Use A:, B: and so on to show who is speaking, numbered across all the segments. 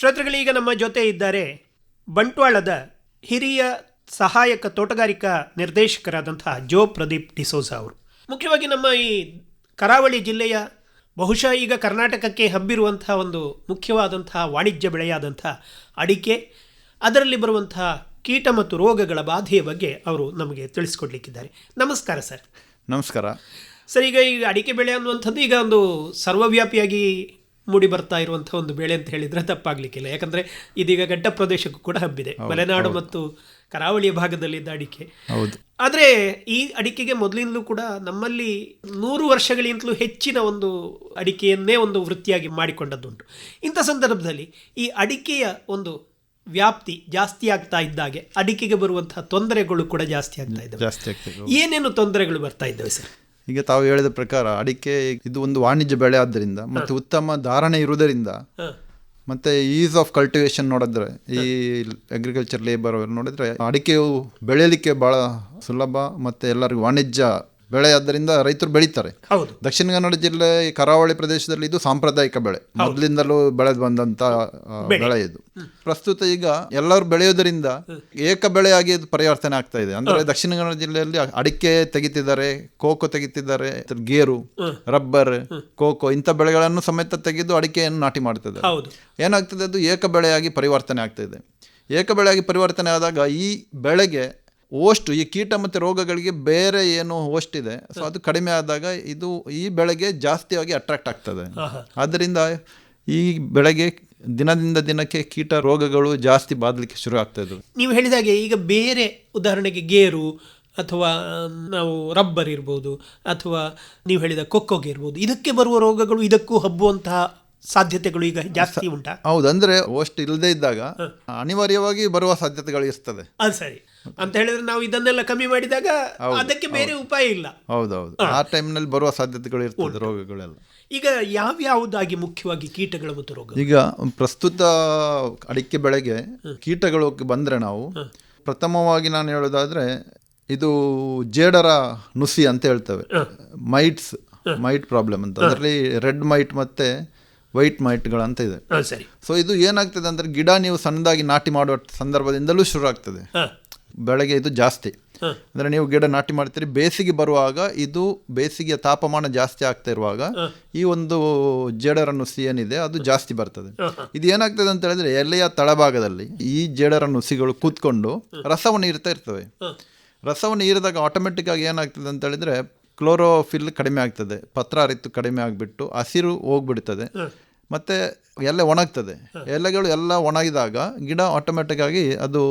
A: ಶ್ರೋತೃಗಳೀಗ ನಮ್ಮ ಜೊತೆ ಇದ್ದಾರೆ ಬಂಟ್ವಾಳದ ಹಿರಿಯ ಸಹಾಯಕ ತೋಟಗಾರಿಕಾ ನಿರ್ದೇಶಕರಾದಂತಹ ಜೋ ಪ್ರದೀಪ್ ಡಿಸೋಜಾ ಅವರು. ಮುಖ್ಯವಾಗಿ ನಮ್ಮ ಈ ಕರಾವಳಿ ಜಿಲ್ಲೆಯ ಬಹುಶಃ ಈಗ ಕರ್ನಾಟಕಕ್ಕೆ ಹಬ್ಬಿರುವಂತಹ ಒಂದು ಮುಖ್ಯವಾದಂತಹ ವಾಣಿಜ್ಯ ಬೆಳೆಯಾದಂಥ ಅಡಿಕೆ ಅದರಲ್ಲಿ ಬರುವಂತಹ ಕೀಟ ಮತ್ತು ರೋಗಗಳ ಬಾಧೆಯ ಬಗ್ಗೆ ಅವರು ನಮಗೆ ತಿಳಿಸ್ಕೊಡ್ಲಿಕ್ಕಿದ್ದಾರೆ. ನಮಸ್ಕಾರ ಸರ್.
B: ನಮಸ್ಕಾರ.
A: ಸರ್ ಈಗ ಈ ಅಡಿಕೆ ಬೆಳೆ ಅನ್ನುವಂಥದ್ದು ಈಗ ಒಂದು ಸರ್ವವ್ಯಾಪಿಯಾಗಿ ಮೂಡಿ ಬರ್ತಾ ಇರುವಂತಹ ಒಂದು ಬೆಳೆ ಅಂತ ಹೇಳಿದ್ರೆ ತಪ್ಪಾಗ್ಲಿಕ್ಕಿಲ್ಲ. ಯಾಕಂದ್ರೆ ಇದೀಗ ಗಡ್ಡ ಪ್ರದೇಶಕ್ಕೂ ಕೂಡ ಹಬ್ಬಿದೆ. ಮಲೆನಾಡು ಮತ್ತು ಕರಾವಳಿಯ ಭಾಗದಲ್ಲಿದ್ದ ಅಡಿಕೆ.
B: ಹೌದು.
A: ಆದರೆ ಈ ಅಡಿಕೆಗೆ ಮೊದಲಿಂದಲೂ ಕೂಡ ನಮ್ಮಲ್ಲಿ ನೂರು ವರ್ಷಗಳಿಂತಲೂ ಹೆಚ್ಚಿನ ಒಂದು ಅಡಿಕೆಯನ್ನೇ ಒಂದು ವೃತ್ತಿಯಾಗಿ ಮಾಡಿಕೊಂಡದ್ದುಂಟು. ಇಂಥ ಸಂದರ್ಭದಲ್ಲಿ ಈ ಅಡಿಕೆಯ ಒಂದು ವ್ಯಾಪ್ತಿ ಜಾಸ್ತಿ ಆಗ್ತಾ ಇದ್ದಾಗೆ ಅಡಿಕೆಗೆ ಬರುವಂತಹ ತೊಂದರೆಗಳು ಕೂಡ ಜಾಸ್ತಿ ಆಗ್ತಾ ಇದ್ದಾವೆ. ಏನೇನು ತೊಂದರೆಗಳು ಬರ್ತಾ ಇದ್ದಾವೆ ಸರ್?
B: ಈಗ ತಾವು ಹೇಳಿದ ಪ್ರಕಾರ ಅಡಿಕೆ ಇದು ಒಂದು ವಾಣಿಜ್ಯ ಬೆಳೆ ಆದ್ದರಿಂದ ಮತ್ತು ಉತ್ತಮ ಧಾರಣೆ ಇರುವುದರಿಂದ. ಮತ್ತೆ ಈಸ್ ಆಫ್ ಕಲ್ಟಿವೇಶನ್ ನೋಡಿದ್ರೆ ಈ ಅಗ್ರಿಕಲ್ಚರ್ ಲೇಬರ್ ಅವರು ನೋಡಿದ್ರೆ ಅಡಿಕೆಯು ಬೆಳೆಯಲಿಕ್ಕೆ ಬಹಳ ಸುಲಭ ಮತ್ತೆ ಎಲ್ಲರಿಗೂ ವಾಣಿಜ್ಯ ಬೆಳೆ ಆದ್ದರಿಂದ ರೈತರು ಬೆಳೀತಾರೆ.
A: ಹೌದು.
B: ದಕ್ಷಿಣ ಕನ್ನಡ ಜಿಲ್ಲೆ ಕರಾವಳಿ ಪ್ರದೇಶದಲ್ಲಿ ಇದು ಸಾಂಪ್ರದಾಯಿಕ ಬೆಳೆ. ಮೊದಲಿಂದಲೂ ಬೆಳೆದು ಬಂದಂತ ಬೆಳೆ. ಇದು. ಪ್ರಸ್ತುತ ಈಗ ಎಲ್ಲರೂ ಬೆಳೆಯೋದರಿಂದ ಏಕ ಬೆಳೆಯಾಗಿ ಇದು ಪರಿವರ್ತನೆ ಆಗ್ತಾ ಇದೆ. ಅಂದ್ರೆ ದಕ್ಷಿಣ ಕನ್ನಡ ಜಿಲ್ಲೆಯಲ್ಲಿ ಅಡಿಕೆ ತೆಗಿತಿದ್ದಾರೆ ಕೋಕೋ ತೆಗಿತಿದ್ದಾರೆ ಗೇರು ರಬ್ಬರ್ ಕೋಕೋ ಇಂಥ ಬೆಳೆಗಳನ್ನು ಸಮೇತ ತೆಗೆದು ಅಡಿಕೆಯನ್ನು ನಾಟಿ ಮಾಡ್ತಿದ್ದಾರೆ. ಏನಾಗ್ತದೆ ಅದು ಏಕ ಬೆಳೆಯಾಗಿ ಪರಿವರ್ತನೆ ಆಗ್ತಾ ಇದೆ. ಏಕ ಬೆಳೆಯಾಗಿ ಪರಿವರ್ತನೆ ಆದಾಗ ಈ ಬೆಳೆಗೆ ಓಷ್ಟು ಈ ಕೀಟ ಮತ್ತು ರೋಗಗಳಿಗೆ ಬೇರೆ ಏನು ಓಸ್ಟ್ ಇದೆ. ಸೊ ಅದು ಕಡಿಮೆ ಆದಾಗ ಇದು ಈ ಬೆಳೆಗೆ ಜಾಸ್ತಿಯಾಗಿ ಅಟ್ರಾಕ್ಟ್ ಆಗ್ತದೆ. ಆದ್ದರಿಂದ ಈ ಬೆಳೆಗೆ ದಿನದಿಂದ ದಿನಕ್ಕೆ ಕೀಟ ರೋಗಗಳು ಜಾಸ್ತಿ ಬಾದಲಿಕ್ಕೆ ಶುರು ಆಗ್ತಾ ಇದ್ದವು
A: ನೀವು ಹೇಳಿದಾಗೆ ಈಗ ಬೇರೆ ಉದಾಹರಣೆಗೆ ಗೇರು ಅಥವಾ ನಾವು ರಬ್ಬರ್ ಇರ್ಬೋದು ಅಥವಾ ನೀವು ಹೇಳಿದ ಕೊಕ್ಕೋಗೆ ಇರ್ಬೋದು. ಇದಕ್ಕೆ ಬರುವ ರೋಗಗಳು ಇದಕ್ಕೂ ಹಬ್ಬುವಂತಹ ಸಾಧ್ಯತೆಗಳು ಈಗ ಜಾಸ್ತಿ ಉಂಟಾ?
B: ಹೌದು ಅಂದ್ರೆ ಓಸ್ಟ್ ಇಲ್ಲದೆ ಇದ್ದಾಗ ಅನಿವಾರ್ಯವಾಗಿ ಬರುವ ಸಾಧ್ಯತೆಗಳು ಇರ್ತದೆ.
A: ಅದು ಸರಿ. ಅಂತ ಹೇಳಿದ್ರೆ ನಾವು ಇದನ್ನೆಲ್ಲ ಕಮ್ಮಿ ಮಾಡಿದಾಗ ಅದಕ್ಕೆ ಬೇರೆ ಉಪಾಯ ಇಲ್ಲ.
B: ಹೌದೌದು. ಆ ಟೈಮ್ನಲ್ಲಿ ಬರುವ ಸಾಧ್ಯತೆಗಳು ಇರ್ತದೆ ರೋಗಗಳೆಲ್ಲ.
A: ಈಗ ಯಾವ್ಯಾವುದಾಗಿ ಮುಖ್ಯವಾಗಿ ಕೀಟಗಳು ಮತ್ತು ರೋಗ
B: ಈಗ ಪ್ರಸ್ತುತ ಅಡಿಕೆ ಬೆಳೆಗೆ ಕೀಟಗಳು ಬಂದರೆ ನಾವು ಪ್ರಥಮವಾಗಿ ನಾನು ಹೇಳೋದಾದ್ರೆ ಇದು ಜೇಡರ ನುಸಿ ಅಂತ ಹೇಳ್ತೇವೆ. ಮೈಟ್ಸ್ ಮೈಟ್ ಪ್ರಾಬ್ಲಮ್ ಅಂತ. ಅದರಲ್ಲಿ ರೆಡ್ ಮೈಟ್ ಮತ್ತೆ ವೈಟ್ ಮೈಟ್ಗಳಂತ ಇದೆ. ಸೊ ಇದು ಏನಾಗ್ತದೆ ಅಂದ್ರೆ ಗಿಡ ನೀವು ಸಣ್ಣದಾಗಿ ನಾಟಿ ಮಾಡುವ ಸಂದರ್ಭದಿಂದಲೂ ಶುರು ಆಗ್ತದೆ.
A: ಹಾಂ
B: ಬೆಳೆಗೆ ಇದು ಜಾಸ್ತಿ. ಅಂದರೆ ನೀವು ಗಿಡ ನಾಟಿ ಮಾಡ್ತೀರಿ ಬೇಸಿಗೆ ಬರುವಾಗ ಇದು ಬೇಸಿಗೆಯ ತಾಪಮಾನ ಜಾಸ್ತಿ ಆಗ್ತಾ ಇರುವಾಗ ಈ ಒಂದು ಜೇಡರ ನುಸಿ ಏನಿದೆ ಅದು ಜಾಸ್ತಿ ಬರ್ತದೆ. ಇದು ಏನಾಗ್ತದೆ ಅಂತ ಹೇಳಿದ್ರೆ ಎಲೆಯ ತಳಭಾಗದಲ್ಲಿ ಈ ಜೇಡರ ಸಿಗಳು ಕೂತ್ಕೊಂಡು ರಸವನ್ನು ಇರ್ತಾ ಇರ್ತವೆ. ರಸವನ್ನು ಹೀರಿದಾಗ ಆಟೋಮೆಟಿಕ್ ಆಗಿ ಏನಾಗ್ತದೆ ಅಂತ ಹೇಳಿದ್ರೆ ಕ್ಲೋರೋಫಿಲ್ ಕಡಿಮೆ ಆಗ್ತದೆ ಪತ್ರ ಅರಿತು ಕಡಿಮೆ ಆಗಿಬಿಟ್ಟು ಹಸಿರು ಹೋಗ್ಬಿಡ್ತದೆ. ಮತ್ತೆ ಎಲೆ ಒಣಗ್ತದೆ. ಎಲೆಗಳು ಎಲ್ಲ ಒಣಗಿದಾಗ ಗಿಡ ಆಟೋಮೆಟಿಕ್ ಆಗಿ ಅದು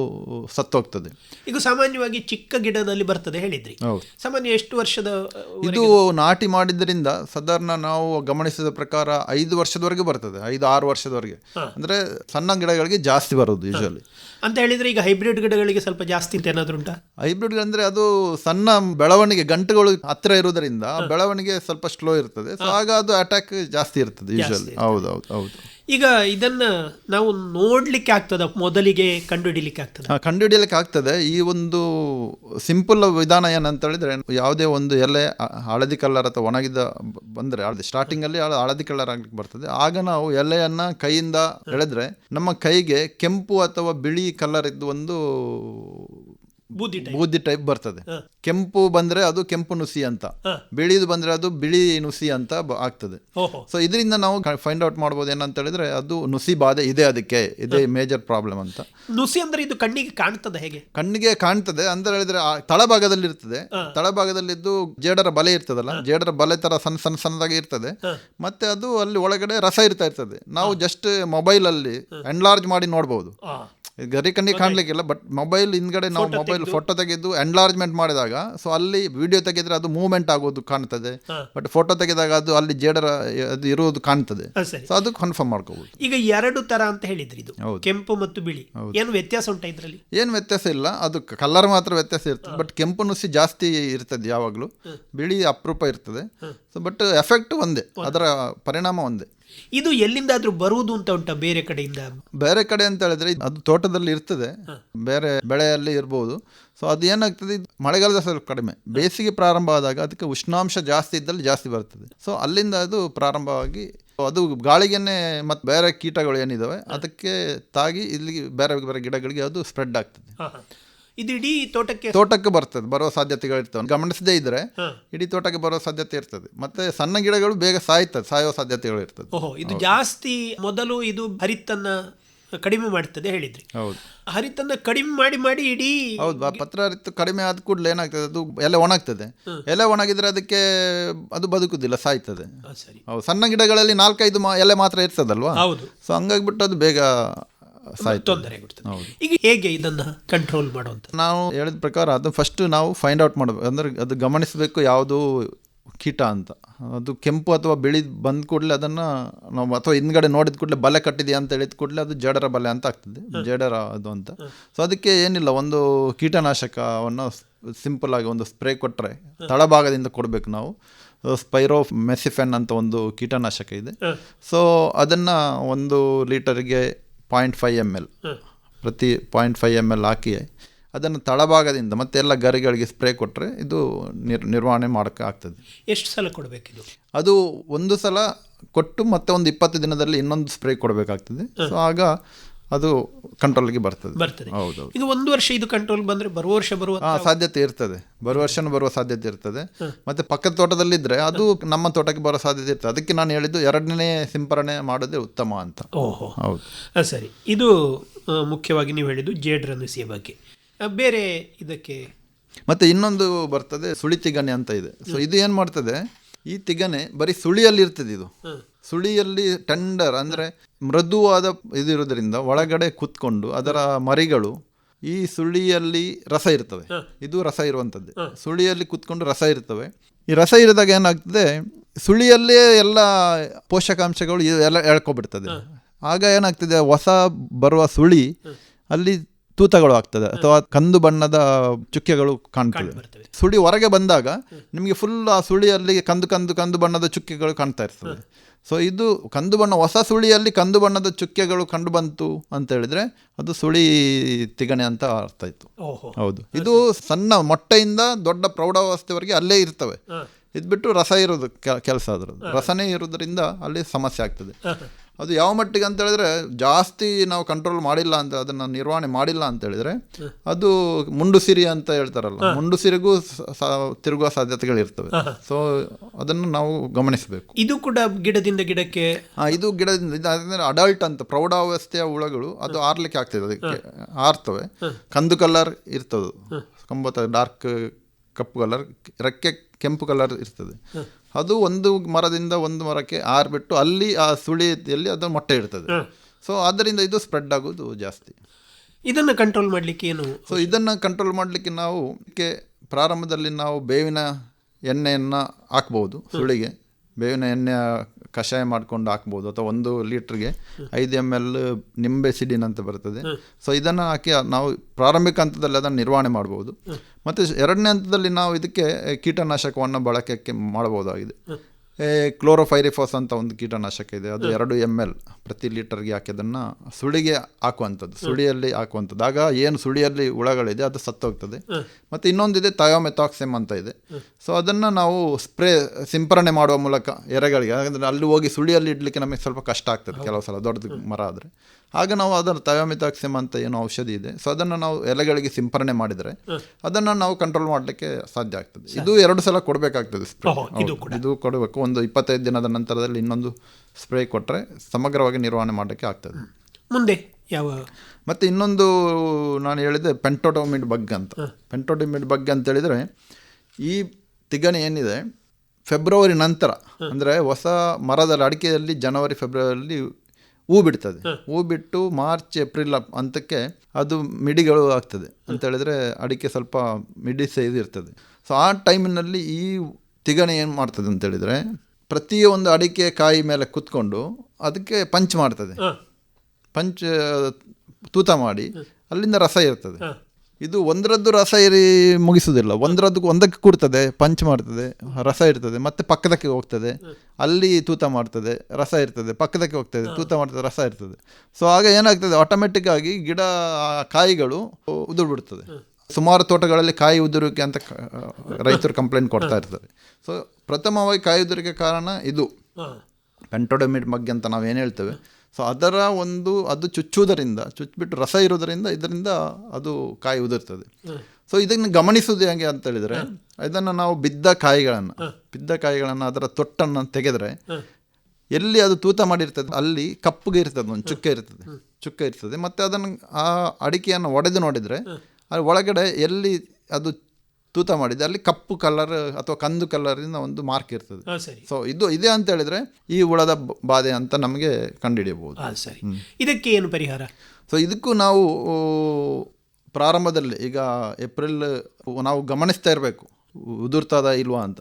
B: ಸತ್ತೋಗ್ತದೆ.
A: ಈಗ ಸಾಮಾನ್ಯವಾಗಿ ಚಿಕ್ಕ ಗಿಡದಲ್ಲಿ ಬರ್ತದೆ ಹೇಳಿದ್ರಿ. ಸಾಮಾನ್ಯ ಎಷ್ಟು ವರ್ಷದ
B: ಇದು ನಾಟಿ ಮಾಡಿದ್ರಿಂದ ಸಾಧಾರಣ ನಾವು ಗಮನಿಸಿದ ಪ್ರಕಾರ ಐದು ವರ್ಷದವರೆಗೆ ಬರ್ತದೆ. ಐದು ಆರು ವರ್ಷದವರೆಗೆ. ಅಂದ್ರೆ ಸಣ್ಣ ಗಿಡಗಳಿಗೆ ಜಾಸ್ತಿ ಬರೋದು ಯೂಶಲಿ
A: ಅಂತ ಹೇಳಿದ್ರೆ ಈಗ ಹೈಬ್ರಿಡ್ ಗಿಡಗಳಿಗೆ ಸ್ವಲ್ಪ ಜಾಸ್ತಿ ಅಂತ ಏನಾದ್ರು ಉಂಟಾ?
B: ಹೈಬ್ರಿಡ್ ಅಂದ್ರೆ ಅದು ಸಣ್ಣ ಬೆಳವಣಿಗೆ ಗಂಟುಗಳು ಹತ್ರ ಇರುವುದರಿಂದ ಬೆಳವಣಿಗೆ ಸ್ವಲ್ಪ ಸ್ಲೋ ಇರ್ತದೆ. ಸೊ ಆಗ ಅದು ಅಟ್ಯಾಕ್ ಜಾಸ್ತಿ ಇರ್ತದೆ ಯೂಶಲಿ ಹೌದು ಹೌದು ಹೌದು.
A: ಈಗ ಇದನ್ನ ನಾವು ನೋಡ್ಲಿಕ್ಕೆ ಆಗ್ತದ, ಮೊದಲಿಗೆ ಕಂಡುಹಿಡಿಲಿಕ್ಕೆ ಆಗ್ತದೆ?
B: ಕಂಡುಹಿಡಿಯಲಿಕ್ಕೆ ಆಗ್ತದೆ. ಈ ಒಂದು ಸಿಂಪಲ್ ವಿಧಾನ ಏನಂತ ಹೇಳಿದ್ರೆ ಯಾವುದೇ ಒಂದು ಎಲೆ ಹಳದಿ ಕಲರ್ ಅಥವಾ ಒಣಗಿದ ಬಂದ್ರೆ, ಹಳದಿ ಸ್ಟಾರ್ಟಿಂಗ್ ಅಲ್ಲಿ ಹಳ- ಹಳದಿ ಕಲರ್ ಆಗ್ಲಿಕ್ಕೆ ಬರ್ತದೆ. ಆಗ ನಾವು ಎಲೆಯನ್ನ ಕೈಯಿಂದ ಎಳೆದ್ರೆ, ನಮ್ಮ ಕೈಗೆ ಕೆಂಪು ಅಥವಾ ಬಿಳಿ ಕಲರ್ ಇದ್ದು ಒಂದು
A: ಬೂದಿ ಟೈಪ್
B: ಬರ್ತದೆ. ಕೆಂಪು ಬಂದ್ರೆ ಅದು ಕೆಂಪು ನುಸಿ ಅಂತ. ಬಿಳಿದು ಬಂದ್ರೆ ಅದು ಬಿಳಿ ನುಸಿ ಅಂತ ಆಗ್ತದೆ. ಸೊ ಇದರಿಂದ ನಾವು ಫೈಂಡ್ ಔಟ್ ಮಾಡ್ಬೋದು ಏನಂತ ಹೇಳಿದ್ರೆ ಅದು ನುಸಿ ಬಾಧೆ ಇದೆ ಅದಕ್ಕೆ. ಇದೇ ಮೇಜರ್ ಪ್ರಾಬ್ಲಮ್ ಅಂತ.
A: ನುಸಿ ಅಂದ್ರೆ ಇದು ಕಣ್ಣಿಗೆ ಕಾಣ್ತದೆ ಹೇಗೆ?
B: ಕಣ್ಣಿಗೆ ಕಾಣ್ತದೆ. ಅಂತ ಹೇಳಿದ್ರೆ ತಳಭಾಗದಲ್ಲಿ ಇರ್ತದೆ. ತಳಭಾಗದಲ್ಲಿದ್ದು ಜೇಡರ ಬಲೆ ಇರ್ತದಲ್ಲ ಜೇಡರ ಬಲೆ ತರ ಸಣ್ಣ ಸಣ್ಣ ಸಣ್ಣದಾಗಿ ಇರ್ತದೆ. ಮತ್ತೆ ಅದು ಅಲ್ಲಿ ಒಳಗಡೆ ರಸ ಇರ್ತಾ ಇರ್ತದೆ. ನಾವು ಜಸ್ಟ್ ಮೊಬೈಲ್ ಅಲ್ಲಿ ಎನ್ಲಾರ್ಜ್ ಮಾಡಿ ನೋಡ್ಬೋದು.
A: ಆ,
B: ಗರಿ ಕಣ್ಣಿ ಕಾಣ್ಲಿಕ್ಕಿಲ್ಲ ಬಟ್ ಮೊಬೈಲ್ ಹಿಂದ್ಗಡೆ ನಾವು ಮೊಬೈಲ್ ಫೋಟೋ ತೆಗೆದು. ಎನ್ಲಾರ್ಜ್ಮೆಂಟ್ ಮಾಡಿದಾಗ ಸೊ ಅಲ್ಲಿ ವಿಡಿಯೋ ತೆಗೆದ್ರೆ ಅದು ಮೂವ್ಮೆಂಟ್ ಆಗೋದು ಕಾಣ್ತದೆ ಬಟ್ ಫೋಟೋ ತೆಗೆದಾಗ ಅದು ಅಲ್ಲಿ ಜೇಡರ ಅದು ಇರುವುದು ಕಾಣ್ತದೆ. ಸೊ ಅದು ಕನ್ಫರ್ಮ್ ಮಾಡ್ಕೋಬಹುದು
A: ಈಗ ಎರಡು ತರ ಅಂತ ಹೇಳಿದ್ರಿ ಇದು ಕೆಂಪು ಮತ್ತು ಬಿಳಿ. ಏನು ವ್ಯತ್ಯಾಸ ಉಂಟ ಇದ್ರಲ್ಲಿ?
B: ಏನು ವ್ಯತ್ಯಾಸ ಇಲ್ಲ ಅದು ಕಲರ್ ಮಾತ್ರ ವ್ಯತ್ಯಾಸ ಇರ್ತದೆ ಬಟ್ ಕೆಂಪು ನುಸಿ ಜಾಸ್ತಿ ಇರ್ತದೆ ಯಾವಾಗಲೂ. ಬಿಳಿ ಅಪರೂಪ ಇರ್ತದೆ. ಸೊ ಬಟ್ ಎಫೆಕ್ಟ್ ಒಂದೇ. ಅದರ ಪರಿಣಾಮ ಒಂದೇ.
A: ಇದು ಎಲ್ಲಿಂದಾದ್ರೂ ಬರುವುದು ಅಂತ ಉಂಟ ಬೇರೆ ಕಡೆಯಿಂದ?
B: ಬೇರೆ ಕಡೆ ಅಂತ ಹೇಳಿದ್ರೆ ಅದು ತೋಟದಲ್ಲಿ ಇರ್ತದೆ. ಬೇರೆ ಬೆಳೆಯಲ್ಲಿ ಇರ್ಬೋದು. ಸೊ ಅದು ಏನಾಗ್ತದೆ? ಮಳೆಗಾಲದ ಸ್ವಲ್ಪ ಕಡಿಮೆ. ಬೇಸಿಗೆ ಪ್ರಾರಂಭ ಆದಾಗ ಅದಕ್ಕೆ ಉಷ್ಣಾಂಶ ಜಾಸ್ತಿ ಇದ್ದಲ್ಲಿ ಜಾಸ್ತಿ ಬರ್ತದೆ. ಸೊ ಅಲ್ಲಿಂದ ಅದು ಪ್ರಾರಂಭವಾಗಿ ಅದು ಗಾಳಿಗೆನೆ ಮತ್ತೆ ಬೇರೆ ಕೀಟಗಳು ಏನಿದಾವೆ ಅದಕ್ಕೆ ತಾಗಿ ಇಲ್ಲಿ ಬೇರೆ ಬೇರೆ ಗಿಡಗಳಿಗೆ ಅದು ಸ್ಪ್ರೆಡ್ ಆಗ್ತದೆ.
A: ಇದು ಇಡೀ ತೋಟಕ್ಕೆ
B: ತೋಟಕ್ಕೆ ಬರ್ತದೆ ಬರೋ ಸಾಧ್ಯತೆಗಳು ಇರ್ತವೆ. ಗಮನಿಸದೇ ಇದ್ರೆ. ಇಡೀ ತೋಟಕ್ಕೆ ಬರೋ ಸಾಧ್ಯತೆ ಇರ್ತದೆ. ಮತ್ತೆ ಸಣ್ಣ ಗಿಡಗಳು ಬೇಗ ಸಾಯ್ತದೆ ಸಾಯೋ ಸಾಧ್ಯತೆಗಳು ಇರ್ತದೆ.
A: ಓಹೋ ಇದು ಜಾಸ್ತಿ ಮೊದಲು ಇದು ಹರಿತನ್ನ ಕಡಿಮೆ ಮಾಡ್ತದೆ ಹೇಳಿದ್ರಿ.
B: ಹೌದು.
A: ಹರಿತನ್ನ ಕಡಿಮೆ ಮಾಡಿ ಮಾಡಿ ಇಡೀ
B: ಹೌದು ಪತ್ರ ಹರಿತು ಕಡಿಮೆ ಆದ ಕೂಡಲೇ ಏನಾಗ್ತದೆ ಅದು ಎಲೆ ಒಣಗ್ತದೆ. ಎಲೆ ಒಣಗಿದ್ರೆ ಅದಕ್ಕೆ ಅದು ಬದುಕುದಿಲ್ಲ ಸಾಯ್ತದೆ.
A: ಸರಿ.
B: ಹೌದು ಸಣ್ಣ ಗಿಡಗಳಲ್ಲಿ ನಾಲ್ಕೈದು ಎಲೆ ಮಾತ್ರ ಇರ್ತದಲ್ವಾ?
A: ಹೌದು.
B: ಸೊ ಹಂಗಾಗ್ಬಿಟ್ಟು ಅದು ಬೇಗ
A: ತೊಂದರೆ ಈಗ ಹೇಗೆ ಇದನ್ನ ಕಂಟ್ರೋಲ್ ಮಾಡುವಂತ?
B: ನಾವು ಹೇಳಿದ ಪ್ರಕಾರ ಅದು ಫಸ್ಟ್ ನಾವು ಫೈಂಡ್ ಔಟ್ ಮಾಡಬೇಕು. ಅಂದರೆ ಅದು ಗಮನಿಸಬೇಕು ಯಾವುದು ಕೀಟ ಅಂತ. ಅದು ಕೆಂಪು ಅಥವಾ ಬಿಳಿ ಬಂದ ಕೂಡಲೇ ಅದನ್ನು ನಾವು ಅಥವಾ ಹಿಂದ್ಗಡೆ ನೋಡಿದ ಕೂಡಲೇ ಬಲೆ ಕಟ್ಟಿದೆಯಾ ಅಂತ ಹೇಳಿದ ಕೂಡಲೇ ಅದು ಜಡರ ಬಲೆ ಅಂತ ಆಗ್ತದೆ. ಜಡರ ಅದು ಅಂತ. ಸೊ ಅದಕ್ಕೆ ಏನಿಲ್ಲ ಒಂದು ಕೀಟನಾಶಕವನ್ನು ಸಿಂಪಲ್ ಆಗಿ ಒಂದು ಸ್ಪ್ರೇ ಕೊಟ್ಟರೆ ತಳಭಾಗದಿಂದ ಕೊಡಬೇಕು ನಾವು. ಸ್ಪೈರೋ ಮೆಸಿಫೆನ್ ಅಂತ ಒಂದು ಕೀಟನಾಶಕ ಇದೆ. ಸೊ ಅದನ್ನು ಒಂದು ಲೀಟರ್ಗೆ ಪಾಯಿಂಟ್ ಫೈವ್ ಎಂ ಎಲ್. ಪ್ರತಿ ಪಾಯಿಂಟ್ ಫೈವ್ ಎಂ ಎಲ್ ಹಾಕಿ ಅದನ್ನು ತಳಭಾಗದಿಂದ ಮತ್ತೆ ಎಲ್ಲ ಗರಿಗಳಿಗೆ ಸ್ಪ್ರೇ ಕೊಟ್ಟರೆ ಇದು ನಿರ್ ನಿರ್ವಹಣೆ ಮಾಡೋಕ್ಕೆ ಆಗ್ತದೆ.
A: ಎಷ್ಟು ಸಲ ಕೊಡಬೇಕಿದು?
B: ಅದು ಒಂದು ಸಲ ಕೊಟ್ಟು ಮತ್ತೆ ಒಂದು ಇಪ್ಪತ್ತು ದಿನದಲ್ಲಿ ಇನ್ನೊಂದು ಸ್ಪ್ರೇ ಕೊಡಬೇಕಾಗ್ತದೆ. ಸೊ ಆಗ ಅದು ಕಂಟ್ರೋಲ್ಗೆ ಬರ್ತದೆ.
A: ಬರ್ತದೆ.
B: ಹೌದು
A: ಈಗ ಒಂದು ವರ್ಷ ಇದು ಕಂಟ್ರೋಲ್ ಬಂದ್ರೆ ಬರುವ ವರ್ಷ ಬರುವ
B: ಸಾಧ್ಯತೆ ಇರ್ತದೆ. ಬರುವ ವರ್ಷನೂ ಬರುವ ಸಾಧ್ಯತೆ ಇರ್ತದೆ. ಮತ್ತೆ ಪಕ್ಕದ ತೋಟದಲ್ಲಿದ್ದರೆ ಅದು ನಮ್ಮ ತೋಟಕ್ಕೆ ಬರೋ ಸಾಧ್ಯತೆ ಇರ್ತದೆ. ಅದಕ್ಕೆ ನಾನು ಹೇಳಿದ್ದು ಎರಡನೇ ಸಿಂಪರಣೆ ಮಾಡೋದೇ ಉತ್ತಮ ಅಂತ.
A: ಓಹೋ.
B: ಹೌದು.
A: ಸರಿ. ಇದು ಮುಖ್ಯವಾಗಿ ನೀವು ಹೇಳಿದ್ದು ಜೇಡ್ರನುಸಿಯ ಬಗ್ಗೆ. ಬೇರೆ ಇದಕ್ಕೆ?
B: ಮತ್ತೆ ಇನ್ನೊಂದು ಬರ್ತದೆ ಸುಳಿ ತಿಗಣೆ ಅಂತ ಇದೆ. ಸೊ ಇದು ಏನು ಮಾಡ್ತದೆ? ಈ ತಿಗಣೆ ಬರೀ ಸುಳಿಯಲ್ಲಿ ಇರ್ತದೆ ಇದು ಸುಳಿಯಲ್ಲಿ ಟೆಂಡರ್ ಅಂದರೆ ಮೃದುವಾದ ಇದಿರೋದ್ರಿಂದ ಒಳಗಡೆ ಕುತ್ಕೊಂಡು ಅದರ ಮರಿಗಳು ಈ ಸುಳಿಯಲ್ಲಿ ರಸ ಇರ್ತವೆ. ಇದು ರಸ ಇರುವಂಥದ್ದು ಸುಳಿಯಲ್ಲಿ ಕುತ್ಕೊಂಡು ರಸ ಇರ್ತವೆ. ಈ ರಸ ಇರಿದಾಗ ಏನಾಗ್ತದೆ ಸುಳಿಯಲ್ಲೇ ಎಲ್ಲ ಪೋಷಕಾಂಶಗಳು ಎಲ್ಲ ಎಳ್ಕೊಬಿಡ್ತದೆ. ಆಗ ಏನಾಗ್ತದೆ ಹೊಸ ಬರುವ ಸುಳಿ ಅಲ್ಲಿ ತೂತಗಳು ಆಗ್ತದೆ ಅಥವಾ ಕಂದು ಬಣ್ಣದ ಚುಕ್ಕೆಗಳು ಕಾಣ್ತದೆ ಸುಳಿ ಹೊರಗೆ ಬಂದಾಗ ನಿಮಗೆ ಫುಲ್ ಆ ಸುಳಿಯಲ್ಲಿ ಕಂದು ಕಂದು ಕಂದು ಬಣ್ಣದ ಚುಕ್ಕೆಗಳು ಕಾಣ್ತಾ ಇರ್ತದೆ ಸೊ ಇದು ಕಂದು ಬಣ್ಣ ಹೊಸ ಸುಳಿಯಲ್ಲಿ ಕಂದು ಬಣ್ಣದ ಚುಕ್ಕೆಗಳು ಕಂಡು ಬಂತು ಅಂತ ಹೇಳಿದ್ರೆ ಅದು ಸುಳಿ ತಿಗಣೆ ಅಂತ ಅರ್ಥ
A: ಇತ್ತು
B: ಹೌದು. ಇದು ಸಣ್ಣ ಮೊಟ್ಟೆಯಿಂದ ದೊಡ್ಡ ಪ್ರೌಢಾವಸ್ಥೆವರೆಗೆ ಅಲ್ಲೇ ಇರ್ತವೆ. ಇದ್ಬಿಟ್ಟು ರಸ ಇರೋದು ಕೆಲಸ ಅದರದ್ದು. ರಸನೇ ಇರೋದ್ರಿಂದ ಅಲ್ಲಿ ಸಮಸ್ಯೆ ಆಗ್ತದೆ. ಅದು ಯಾವ ಮಟ್ಟಿಗೆ ಅಂತ ಹೇಳಿದ್ರೆ ಜಾಸ್ತಿ ನಾವು ಕಂಟ್ರೋಲ್ ಮಾಡಿಲ್ಲ ಅಂತ ಅದನ್ನು ನಿರ್ವಹಣೆ ಮಾಡಿಲ್ಲ ಅಂತ ಹೇಳಿದ್ರೆ ಅದು ಮುಂಡುಸಿರಿ ಅಂತ ಹೇಳ್ತಾರಲ್ಲ. ಮುಂಡು ಸಿರಿಗೂ ಸ- ಸ- ತಿರುಗುವ ಸಾಧ್ಯತೆಗಳು ಇರ್ತವೆ. ಸೊ ಅದನ್ನು ನಾವು ಗಮನಿಸಬೇಕು.
A: ಇದು ಕೂಡ ಗಿಡದಿಂದ ಗಿಡಕ್ಕೆ
B: ಇದು ಗಿಡದಿಂದ ಅಡಲ್ಟ್ ಅಂತ ಪ್ರೌಢಾವಸ್ಥೆಯ ಹುಳಗಳು ಅದು ಆರ್ಲಿಕ್ಕೆ ಆಗ್ತದೆ ಅದಕ್ಕೆ ಆರ್ತವೆ. ಕಂದು ಕಲರ್ ಇರ್ತದೆ ಕಂಬತ್ತ ಡಾರ್ಕ್ ಕಪ್ಪು ಕಲರ್ ರೆಕ್ಕೆ ಕೆಂಪು ಕಲರ್ ಇರ್ತದೆ. ಅದು ಒಂದು ಮರದಿಂದ ಒಂದು ಮರಕ್ಕೆ ಆರ್ಬಿಟ್ಟು ಅಲ್ಲಿ ಆ ಸುಳಿಯಲ್ಲಿ ಅದು ಮೊಟ್ಟೆ ಇರ್ತದೆ. ಸೊ ಆದ್ದರಿಂದ ಇದು ಸ್ಪ್ರೆಡ್ ಆಗೋದು ಜಾಸ್ತಿ.
A: ಇದನ್ನು ಕಂಟ್ರೋಲ್ ಮಾಡಲಿಕ್ಕೆ ಏನು
B: ಸೊ ಇದನ್ನು ಕಂಟ್ರೋಲ್ ಮಾಡಲಿಕ್ಕೆ ನಾವು ಕೆ ಪ್ರಾರಂಭದಲ್ಲಿ ನಾವು ಬೇವಿನ ಎಣ್ಣೆಯನ್ನು ಹಾಕ್ಬೋದು ಸುಳಿಗೆ. ಬೇವಿನ ಎಣ್ಣೆ ಕಷಾಯ ಮಾಡ್ಕೊಂಡು ಹಾಕ್ಬೋದು ಅಥವಾ ಒಂದು ಲೀಟ್ರಿಗೆ ಐದು ಎಂ ಎಲ್ ನಿಂಬೆ ಸಿಡಿನ್ ಅಂತ ಬರ್ತದೆ. ಸೊ ಇದನ್ನು ಹಾಕಿ ನಾವು ಪ್ರಾರಂಭಿಕ ಹಂತದಲ್ಲಿ ಅದನ್ನು ನಿರ್ವಹಣೆ ಮಾಡ್ಬೋದು. ಮತ್ತು ಎರಡನೇ ಹಂತದಲ್ಲಿ ನಾವು ಇದಕ್ಕೆ ಕೀಟನಾಶಕವನ್ನು ಬಳಕೆಗೆ ಮಾಡಬಹುದಾಗಿದೆ. ಕ್ಲೋರೋಫೈರಿಫಾಸ್ ಅಂತ ಒಂದು ಕೀಟನಾಶಕ ಇದೆ. ಅದು ಎರಡು ಎಂ ಎಲ್ ಪ್ರತಿ ಲೀಟರ್ಗೆ ಹಾಕಿ ಅದನ್ನು ಸುಳಿಗೆ ಹಾಕುವಂಥದ್ದು ಸುಳಿಯಲ್ಲಿ ಹಾಕುವಂಥದ್ದು. ಆಗ ಏನು ಸುಳಿಯಲ್ಲಿ ಹುಳಗಳಿದೆ ಅದು ಸತ್ತೋಗ್ತದೆ. ಮತ್ತು ಇನ್ನೊಂದಿದೆ ತಯೋಮೆಥಾಕ್ಸಿಮ್ ಅಂತ ಇದೆ. ಸೊ ಅದನ್ನು ನಾವು ಸ್ಪ್ರೇ ಸಿಂಪರಣೆ ಮಾಡುವ ಮೂಲಕ ಎರೆಗಳಿಗೆ ಯಾಕಂದರೆ ಅಲ್ಲಿ ಹೋಗಿ ಸುಳಿಯಲ್ಲಿ ಇಡಲಿಕ್ಕೆ ನಮಗೆ ಸ್ವಲ್ಪ ಕಷ್ಟ ಆಗ್ತದೆ ಕೆಲವು ಸಲ ದೊಡ್ಡ ಮರ ಆದರೆ. ಆಗ ನಾವು ಅದನ್ನು ತಯೋಮೆಥಾಕ್ಸಿಮ್ ಅಂತ ಏನು ಔಷಧಿ ಇದೆ. ಸೊ ಅದನ್ನು ನಾವು ಎಲೆಗಳಿಗೆ ಸಿಂಪರಣೆ ಮಾಡಿದರೆ ಅದನ್ನು ನಾವು ಕಂಟ್ರೋಲ್ ಮಾಡಲಿಕ್ಕೆ ಸಾಧ್ಯ ಆಗ್ತದೆ. ಇದು ಎರಡು ಸಲ ಕೊಡಬೇಕಾಗ್ತದೆ ಸ್ಪ್ರೇ.
A: ಇದು
B: ಕೊಡಬೇಕು. ಒಂದು ಇಪ್ಪತ್ತೈದು ದಿನದ ನಂತರದಲ್ಲಿ ಇನ್ನೊಂದು ಸ್ಪ್ರೇ ಕೊಟ್ಟರೆ ಸಮಗ್ರವಾಗಿ ನಿರ್ವಹಣೆ ಮಾಡೋಕ್ಕೆ ಆಗ್ತದೆ.
A: ಮುಂದೆ ಯಾವ?
B: ಮತ್ತು ಇನ್ನೊಂದು ನಾನು ಹೇಳಿದೆ ಪೆಂಟೋಟೋಮಿಡ್ ಬಗ್ ಅಂತ. ಪೆಂಟೋಟೋಮಿಡ್ ಬಗ್ ಅಂತ ಹೇಳಿದರೆ ಈ ತಿಗಣೆ ಏನಿದೆ ಫೆಬ್ರವರಿ ನಂತರ ಅಂದರೆ ಹೊಸ ಮರದಲ್ಲಿ ಅಡಿಕೆಯಲ್ಲಿ ಜನವರಿ ಫೆಬ್ರವರಿಯಲ್ಲಿ ಹೂ ಬಿಡ್ತದೆ. ಹೂ. ಬಿಟ್ಟು ಮಾರ್ಚ್ ಏಪ್ರಿಲ್ ಅಂತಕ್ಕೆ ಹಂತಕ್ಕೆ ಅದು ಮಿಡಿಗಳು ಆಗ್ತದೆ. ಅಂತ ಹೇಳಿದ್ರೆ ಅಡಿಕೆ ಸ್ವಲ್ಪ ಮಿಡಿ ಸೈಜ್ ಇರ್ತದೆ. ಸೊ ಆ ಟೈಮಿನಲ್ಲಿ ಈ ತಿಗಣೆ ಏನು ಮಾಡ್ತದೆ ಅಂತ ಹೇಳಿದರೆ ಪ್ರತಿಯೊಂದು ಅಡಿಕೆ ಕಾಯಿ ಮೇಲೆ ಕುತ್ಕೊಂಡು ಅದಕ್ಕೆ ಪಂಚ್ ಮಾಡ್ತದೆ. ಪಂಚ್ ತೂತ ಮಾಡಿ ಅಲ್ಲಿಂದ ರಸ ಇರ್ತದೆ. ಇದು ಒಂದರದ್ದು ರಸ ಇರಿ ಮುಗಿಸುವುದಿಲ್ಲ. ಒಂದರದ್ದು ಒಂದಕ್ಕೆ ಕೂಡ್ತದೆ ಪಂಚ್ ಮಾಡ್ತದೆ ರಸ ಇರ್ತದೆ ಮತ್ತೆ ಪಕ್ಕದಕ್ಕೆ ಹೋಗ್ತದೆ. ಅಲ್ಲಿ ತೂತ ಮಾಡ್ತದೆ ರಸ ಇರ್ತದೆ ಪಕ್ಕದಕ್ಕೆ ಹೋಗ್ತದೆ ತೂತ ಮಾಡ್ತದೆ ರಸ ಇರ್ತದೆ. ಸೊ ಆಗ ಏನಾಗ್ತದೆ ಆಟೋಮೆಟಿಕ್ ಆಗಿ ಗಿಡ ಕಾಯಿಗಳು ಉದುರು ಬಿಡ್ತದೆ ಸುಮಾರು ತೋಟಗಳಲ್ಲಿ ಕಾಯಿ ಉದುರಿಕೆ ಅಂತ ರೈತರು ಕಂಪ್ಲೇಂಟ್ ಕೊಡ್ತಾ ಇರ್ತಾರೆ. ಸೊ ಪ್ರಥಮವಾಗಿ ಕಾಯಿ ಉದುರಿಕೆ ಕಾರಣ ಇದು.
A: ಹ.
B: ಬಗ್ಗೆ ಅಂತ ನಾವು ಏನು ಹೇಳ್ತೇವೆ? ಸೊ ಅದರ ಒಂದು ಅದು ಚುಚ್ಚುವುದರಿಂದ ಚುಚ್ಚಿಬಿಟ್ಟು ರಸ ಇರೋದರಿಂದ ಇದರಿಂದ ಅದು ಕಾಯಿ ಉದುರ್ತದೆ ಸೊ ಇದನ್ನು ಗಮನಿಸೋದು ಹೇಗೆ ಅಂತ ಹೇಳಿದರೆ ಇದನ್ನು ನಾವು ಬಿದ್ದ ಕಾಯಿಗಳನ್ನು ಬಿದ್ದ ಕಾಯಿಗಳನ್ನು ಅದರ ತೊಟ್ಟನ್ನು ತೆಗೆದರೆ ಎಲ್ಲಿ ಅದು ತೂತ ಮಾಡಿರ್ತದೆ ಅಲ್ಲಿ ಕಪ್ಪಗೆ ಇರ್ತದೆ ಒಂದು ಚುಕ್ಕೆ ಇರ್ತದೆ. ಚುಕ್ಕೆ ಇರ್ತದೆ. ಮತ್ತು ಅದನ್ನು ಆ ಅಡಿಕೆಯನ್ನು ಒಡೆದು ನೋಡಿದರೆ ಅದು ಒಳಗಡೆ ಎಲ್ಲಿ ಅದು ತೂತ ಮಾಡಿದೆ ಅಲ್ಲಿ ಕಪ್ಪು ಕಲರ್ ಅಥವಾ ಕಂದು ಕಲರಿನ ಒಂದು ಮಾರ್ಕ್ ಇರ್ತದೆ. ಸೊ ಇದು ಇದೆ ಅಂತ ಹೇಳಿದ್ರೆ ಈ ಹುಳದ ಬಾಧೆ ಅಂತ ನಮಗೆ ಕಂಡುಹಿಡಿಯಬಹುದು.
A: ಸರಿ. ಇದಕ್ಕೆ ಏನು ಪರಿಹಾರ?
B: ಸೊ ಇದಕ್ಕೂ ನಾವು ಪ್ರಾರಂಭದಲ್ಲಿ ಈಗ ಏಪ್ರಿಲ್ ನಾವು ಗಮನಿಸ್ತಾ ಇರಬೇಕು ಉದುರ್ತದ ಇಲ್ವಾ ಅಂತ.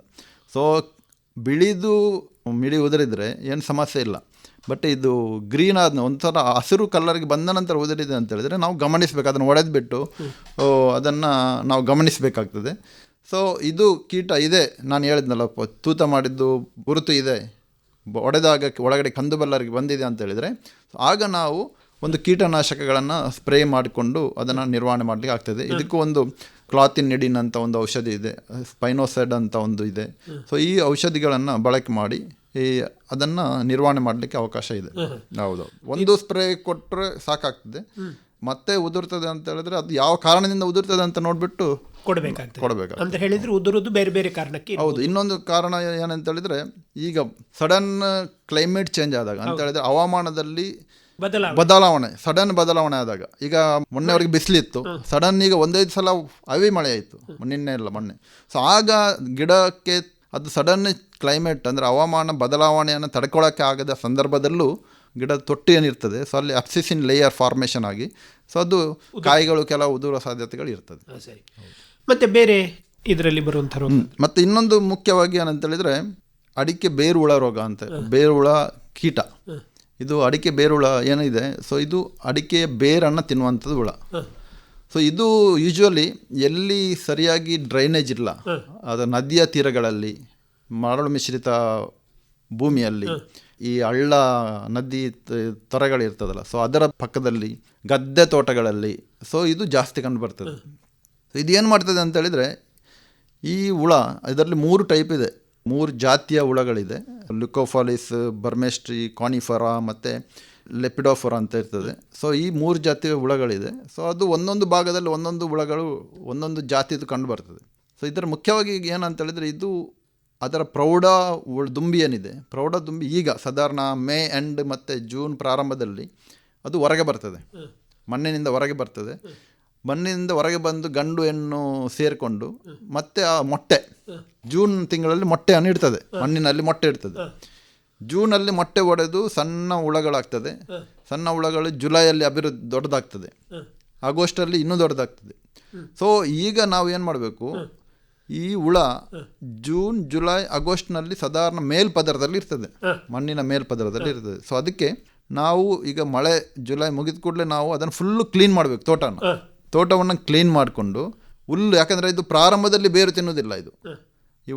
B: ಸೊ ಬಿಳಿದು ಮಿಡಿ ಉದುರಿದ್ರೆ ಏನು ಸಮಸ್ಯೆ ಇಲ್ಲ. ಬಟ್ ಇದು ಗ್ರೀನ್ ಆದ ಒಂಥರ ಹಸಿರು ಕಲರ್ಗೆ ಬಂದ ನಂತರ ಉದುರಿದೆ ಅಂತ ಹೇಳಿದ್ರೆ ನಾವು ಗಮನಿಸಬೇಕು ಅದನ್ನು ಒಡೆದ್ಬಿಟ್ಟು ಅದನ್ನು ನಾವು ಗಮನಿಸಬೇಕಾಗ್ತದೆ. ಸೊ ಇದು ಕೀಟ ಇದೆ ನಾನು ಹೇಳಿದ್ನಲ್ಲ ತೂತ ಮಾಡಿದ್ದು ಗುರುತು ಇದೆ ಒಡೆದಾಗ ಒಳಗಡೆ ಕಂದು ಬಲ್ಲರಿಗೆ ಬಂದಿದೆ ಅಂತ ಹೇಳಿದರೆ ಆಗ ನಾವು ಒಂದು ಕೀಟನಾಶಕಗಳನ್ನು ಸ್ಪ್ರೇ ಮಾಡಿಕೊಂಡು ಅದನ್ನು ನಿರ್ವಹಣೆ ಮಾಡಲಿಕ್ಕೆ ಆಗ್ತದೆ. ಇದಕ್ಕೂ ಒಂದು ಕ್ಲಾತಿನ್ ನಿಡಿನ್ ಅಂತ ಒಂದು ಔಷಧಿ ಇದೆ ಸ್ಪೈನೋಸೈಡ್ ಅಂತ ಒಂದು ಇದೆ. ಸೊ ಈ ಔಷಧಿಗಳನ್ನು ಬಳಕೆ ಮಾಡಿ ಈ ಅದನ್ನು ನಿರ್ವಹಣೆ ಮಾಡಲಿಕ್ಕೆ ಅವಕಾಶ ಇದೆ. ಹೌದು. ಒಂದು ಸ್ಪ್ರೇ ಕೊಟ್ಟರೆ ಸಾಕಾಗ್ತದೆ. ಮತ್ತೆ ಉದುರ್ತದೆ ಅಂತ ಹೇಳಿದ್ರೆ ಅದು ಯಾವ ಕಾರಣದಿಂದ ಉದುರ್ತದೆ ಅಂತ ನೋಡ್ಬಿಟ್ಟು
A: ಕೊಡಬೇಕಾಗ್ತದೆ.
B: ಕೊಡಬೇಕು
A: ಅಂತ ಹೇಳಿದ್ರೆ ಉದುರುದು ಬೇರೆ ಬೇರೆ ಕಾರಣಕ್ಕೆ.
B: ಹೌದು. ಇನ್ನೊಂದು ಕಾರಣ ಏನಂತ ಹೇಳಿದ್ರೆ ಈಗ ಸಡನ್ ಕ್ಲೈಮೇಟ್ ಚೇಂಜ್ ಆದಾಗ ಅಂತ ಹೇಳಿದ್ರೆ ಹವಾಮಾನದಲ್ಲಿ
A: ಬದಲಾವಣೆ.
B: ಬದಲಾವಣೆ ಸಡನ್ ಬದಲಾವಣೆ ಆದಾಗ ಈಗ ಮೊನ್ನೆವರೆಗೆ ಬಿಸಿಲಿತ್ತು. ಸಡನ್ ಈಗ ಒಂದೈದು ಸಲ ಅವಿ ಮಳೆ ಆಯಿತು. ನಿನ್ನೆ ಇಲ್ಲ ಮೊನ್ನೆ. ಸೊ ಆಗ ಗಿಡಕ್ಕೆ ಅದು ಸಡನ್ ಕ್ಲೈಮೇಟ್ ಅಂದರೆ ಹವಾಮಾನ ಬದಲಾವಣೆಯನ್ನು ತಡ್ಕೊಳ್ಳೋಕ್ಕೆ ಆಗದ ಸಂದರ್ಭದಲ್ಲೂ ಗಿಡದ ತೊಟ್ಟಿ ಏನಿರ್ತದೆ ಸೊ ಅಲ್ಲಿ ಅಪ್ಸಿಸಿನ್ ಲೇಯರ್ ಫಾರ್ಮೇಷನ್ ಆಗಿ ಸೊ ಅದು ಕಾಯಿಗಳು ಕೆಲವು ಉದುರೋ ಸಾಧ್ಯತೆಗಳು ಇರ್ತದೆ.
A: ಸರಿ. ಮತ್ತೆ ಬೇರೆ ಇದರಲ್ಲಿ ಬರುವಂಥ
B: ಮತ್ತು ಇನ್ನೊಂದು ಮುಖ್ಯವಾಗಿ ಏನಂತ ಹೇಳಿದ್ರೆ ಅಡಿಕೆ ಬೇರುಳ ರೋಗ ಅಂತ. ಬೇರುಳ ಕೀಟ. ಇದು ಅಡಿಕೆ ಬೇರುಳ ಏನಿದೆ ಸೊ ಇದು ಅಡಿಕೆಯ ಬೇರನ್ನು ತಿನ್ನುವಂಥದ್ದು ಹುಳ. ಸೊ ಇದು ಯೂಶ್ವಲಿ ಎಲ್ಲಿ ಸರಿಯಾಗಿ ಡ್ರೈನೇಜ್ ಇಲ್ಲ ಅದು ನದಿಯ ತೀರಗಳಲ್ಲಿ ಮರಳು ಮಿಶ್ರಿತ ಭೂಮಿಯಲ್ಲಿ ಈ ಹಳ್ಳ ನದಿ ತೊರಗಳಿರ್ತದಲ್ಲ ಸೊ ಅದರ ಪಕ್ಕದಲ್ಲಿ ಗದ್ದೆ ತೋಟಗಳಲ್ಲಿ ಸೊ ಇದು ಜಾಸ್ತಿ ಕಂಡು ಬರ್ತದೆ. ಸೊ ಇದೇನು ಮಾಡ್ತದೆ ಅಂತ ಹೇಳಿದರೆ ಈ ಹುಳ ಇದರಲ್ಲಿ ಮೂರು ಟೈಪ್ ಇದೆ. ಮೂರು ಜಾತಿಯ ಹುಳಗಳಿದೆ. ಲ್ಯುಕೋಫಾಲಿಸ್ ಬರ್ಮೆಸ್ಟ್ರಿ ಕಾನಿಫರಾ ಮತ್ತು ಲೆಪಿಡೋಫರಾ ಅಂತ ಇರ್ತದೆ. ಸೊ ಈ ಮೂರು ಜಾತಿಯ ಹುಳಗಳಿದೆ. ಸೊ ಅದು ಒಂದೊಂದು ಭಾಗದಲ್ಲಿ ಒಂದೊಂದು ಹುಳಗಳು ಒಂದೊಂದು ಜಾತಿದು ಕಂಡು ಬರ್ತದೆ. ಸೊ ಇದರ ಮುಖ್ಯವಾಗಿ ಏನಂತ ಹೇಳಿದರೆ ಇದು ಅದರ ಪ್ರೌಢ ದುಂಬಿ ಏನಿದೆ. ಪ್ರೌಢ ದುಂಬಿ ಈಗ ಸಾಧಾರಣ ಮೇ ಎಂಡ್ ಮತ್ತು ಜೂನ್ ಪ್ರಾರಂಭದಲ್ಲಿ ಅದು ಹೊರಗೆ ಬರ್ತದೆ. ಮಣ್ಣಿನಿಂದ ಹೊರಗೆ ಬರ್ತದೆ. ಮಣ್ಣಿನಿಂದ ಹೊರಗೆ ಬಂದು ಗಂಡು ಹೆಣ್ಣು ಸೇರಿಕೊಂಡು ಮತ್ತೆ ಆ ಮೊಟ್ಟೆ ಜೂನ್ ತಿಂಗಳಲ್ಲಿ ಮೊಟ್ಟೆಯನ್ನು ಇಡ್ತದೆ. ಮಣ್ಣಿನಲ್ಲಿ ಮೊಟ್ಟೆ ಇಡ್ತದೆ. ಜೂನಲ್ಲಿ ಮೊಟ್ಟೆ ಒಡೆದು ಸಣ್ಣ ಹುಳಗಳಾಗ್ತದೆ. ಸಣ್ಣ ಹುಳಗಳು ಜುಲೈಯಲ್ಲಿ ಅಭಿವೃದ್ಧಿ ದೊಡ್ಡದಾಗ್ತದೆ. ಆಗೋಸ್ಟಲ್ಲಿ ಇನ್ನೂ ದೊಡ್ಡದಾಗ್ತದೆ. ಸೊ ಈಗ ನಾವು ಏನು ಮಾಡಬೇಕು? ಈ ಹುಳ ಜೂನ್ ಜುಲೈ ಆಗೋಸ್ಟ್ನಲ್ಲಿ ಸಾಧಾರಣ ಮೇಲ್ಪದರದಲ್ಲಿ ಇರ್ತದೆ. ಮಣ್ಣಿನ ಮೇಲ್ಪದರದಲ್ಲಿ ಇರ್ತದೆ. ಸೊ ಅದಕ್ಕೆ ನಾವು ಈಗ ಮಳೆ ಜುಲೈ ಮುಗಿದ ಕೂಡಲೇ ನಾವು ಅದನ್ನು ಫುಲ್ಲು ಕ್ಲೀನ್ ಮಾಡಬೇಕು ತೋಟನ. ತೋಟವನ್ನು ಕ್ಲೀನ್ ಮಾಡಿಕೊಂಡು ಹುಲ್ಲು ಯಾಕಂದರೆ ಇದು ಪ್ರಾರಂಭದಲ್ಲಿ ಬೇರು ತಿನ್ನೋದಿಲ್ಲ ಇದು.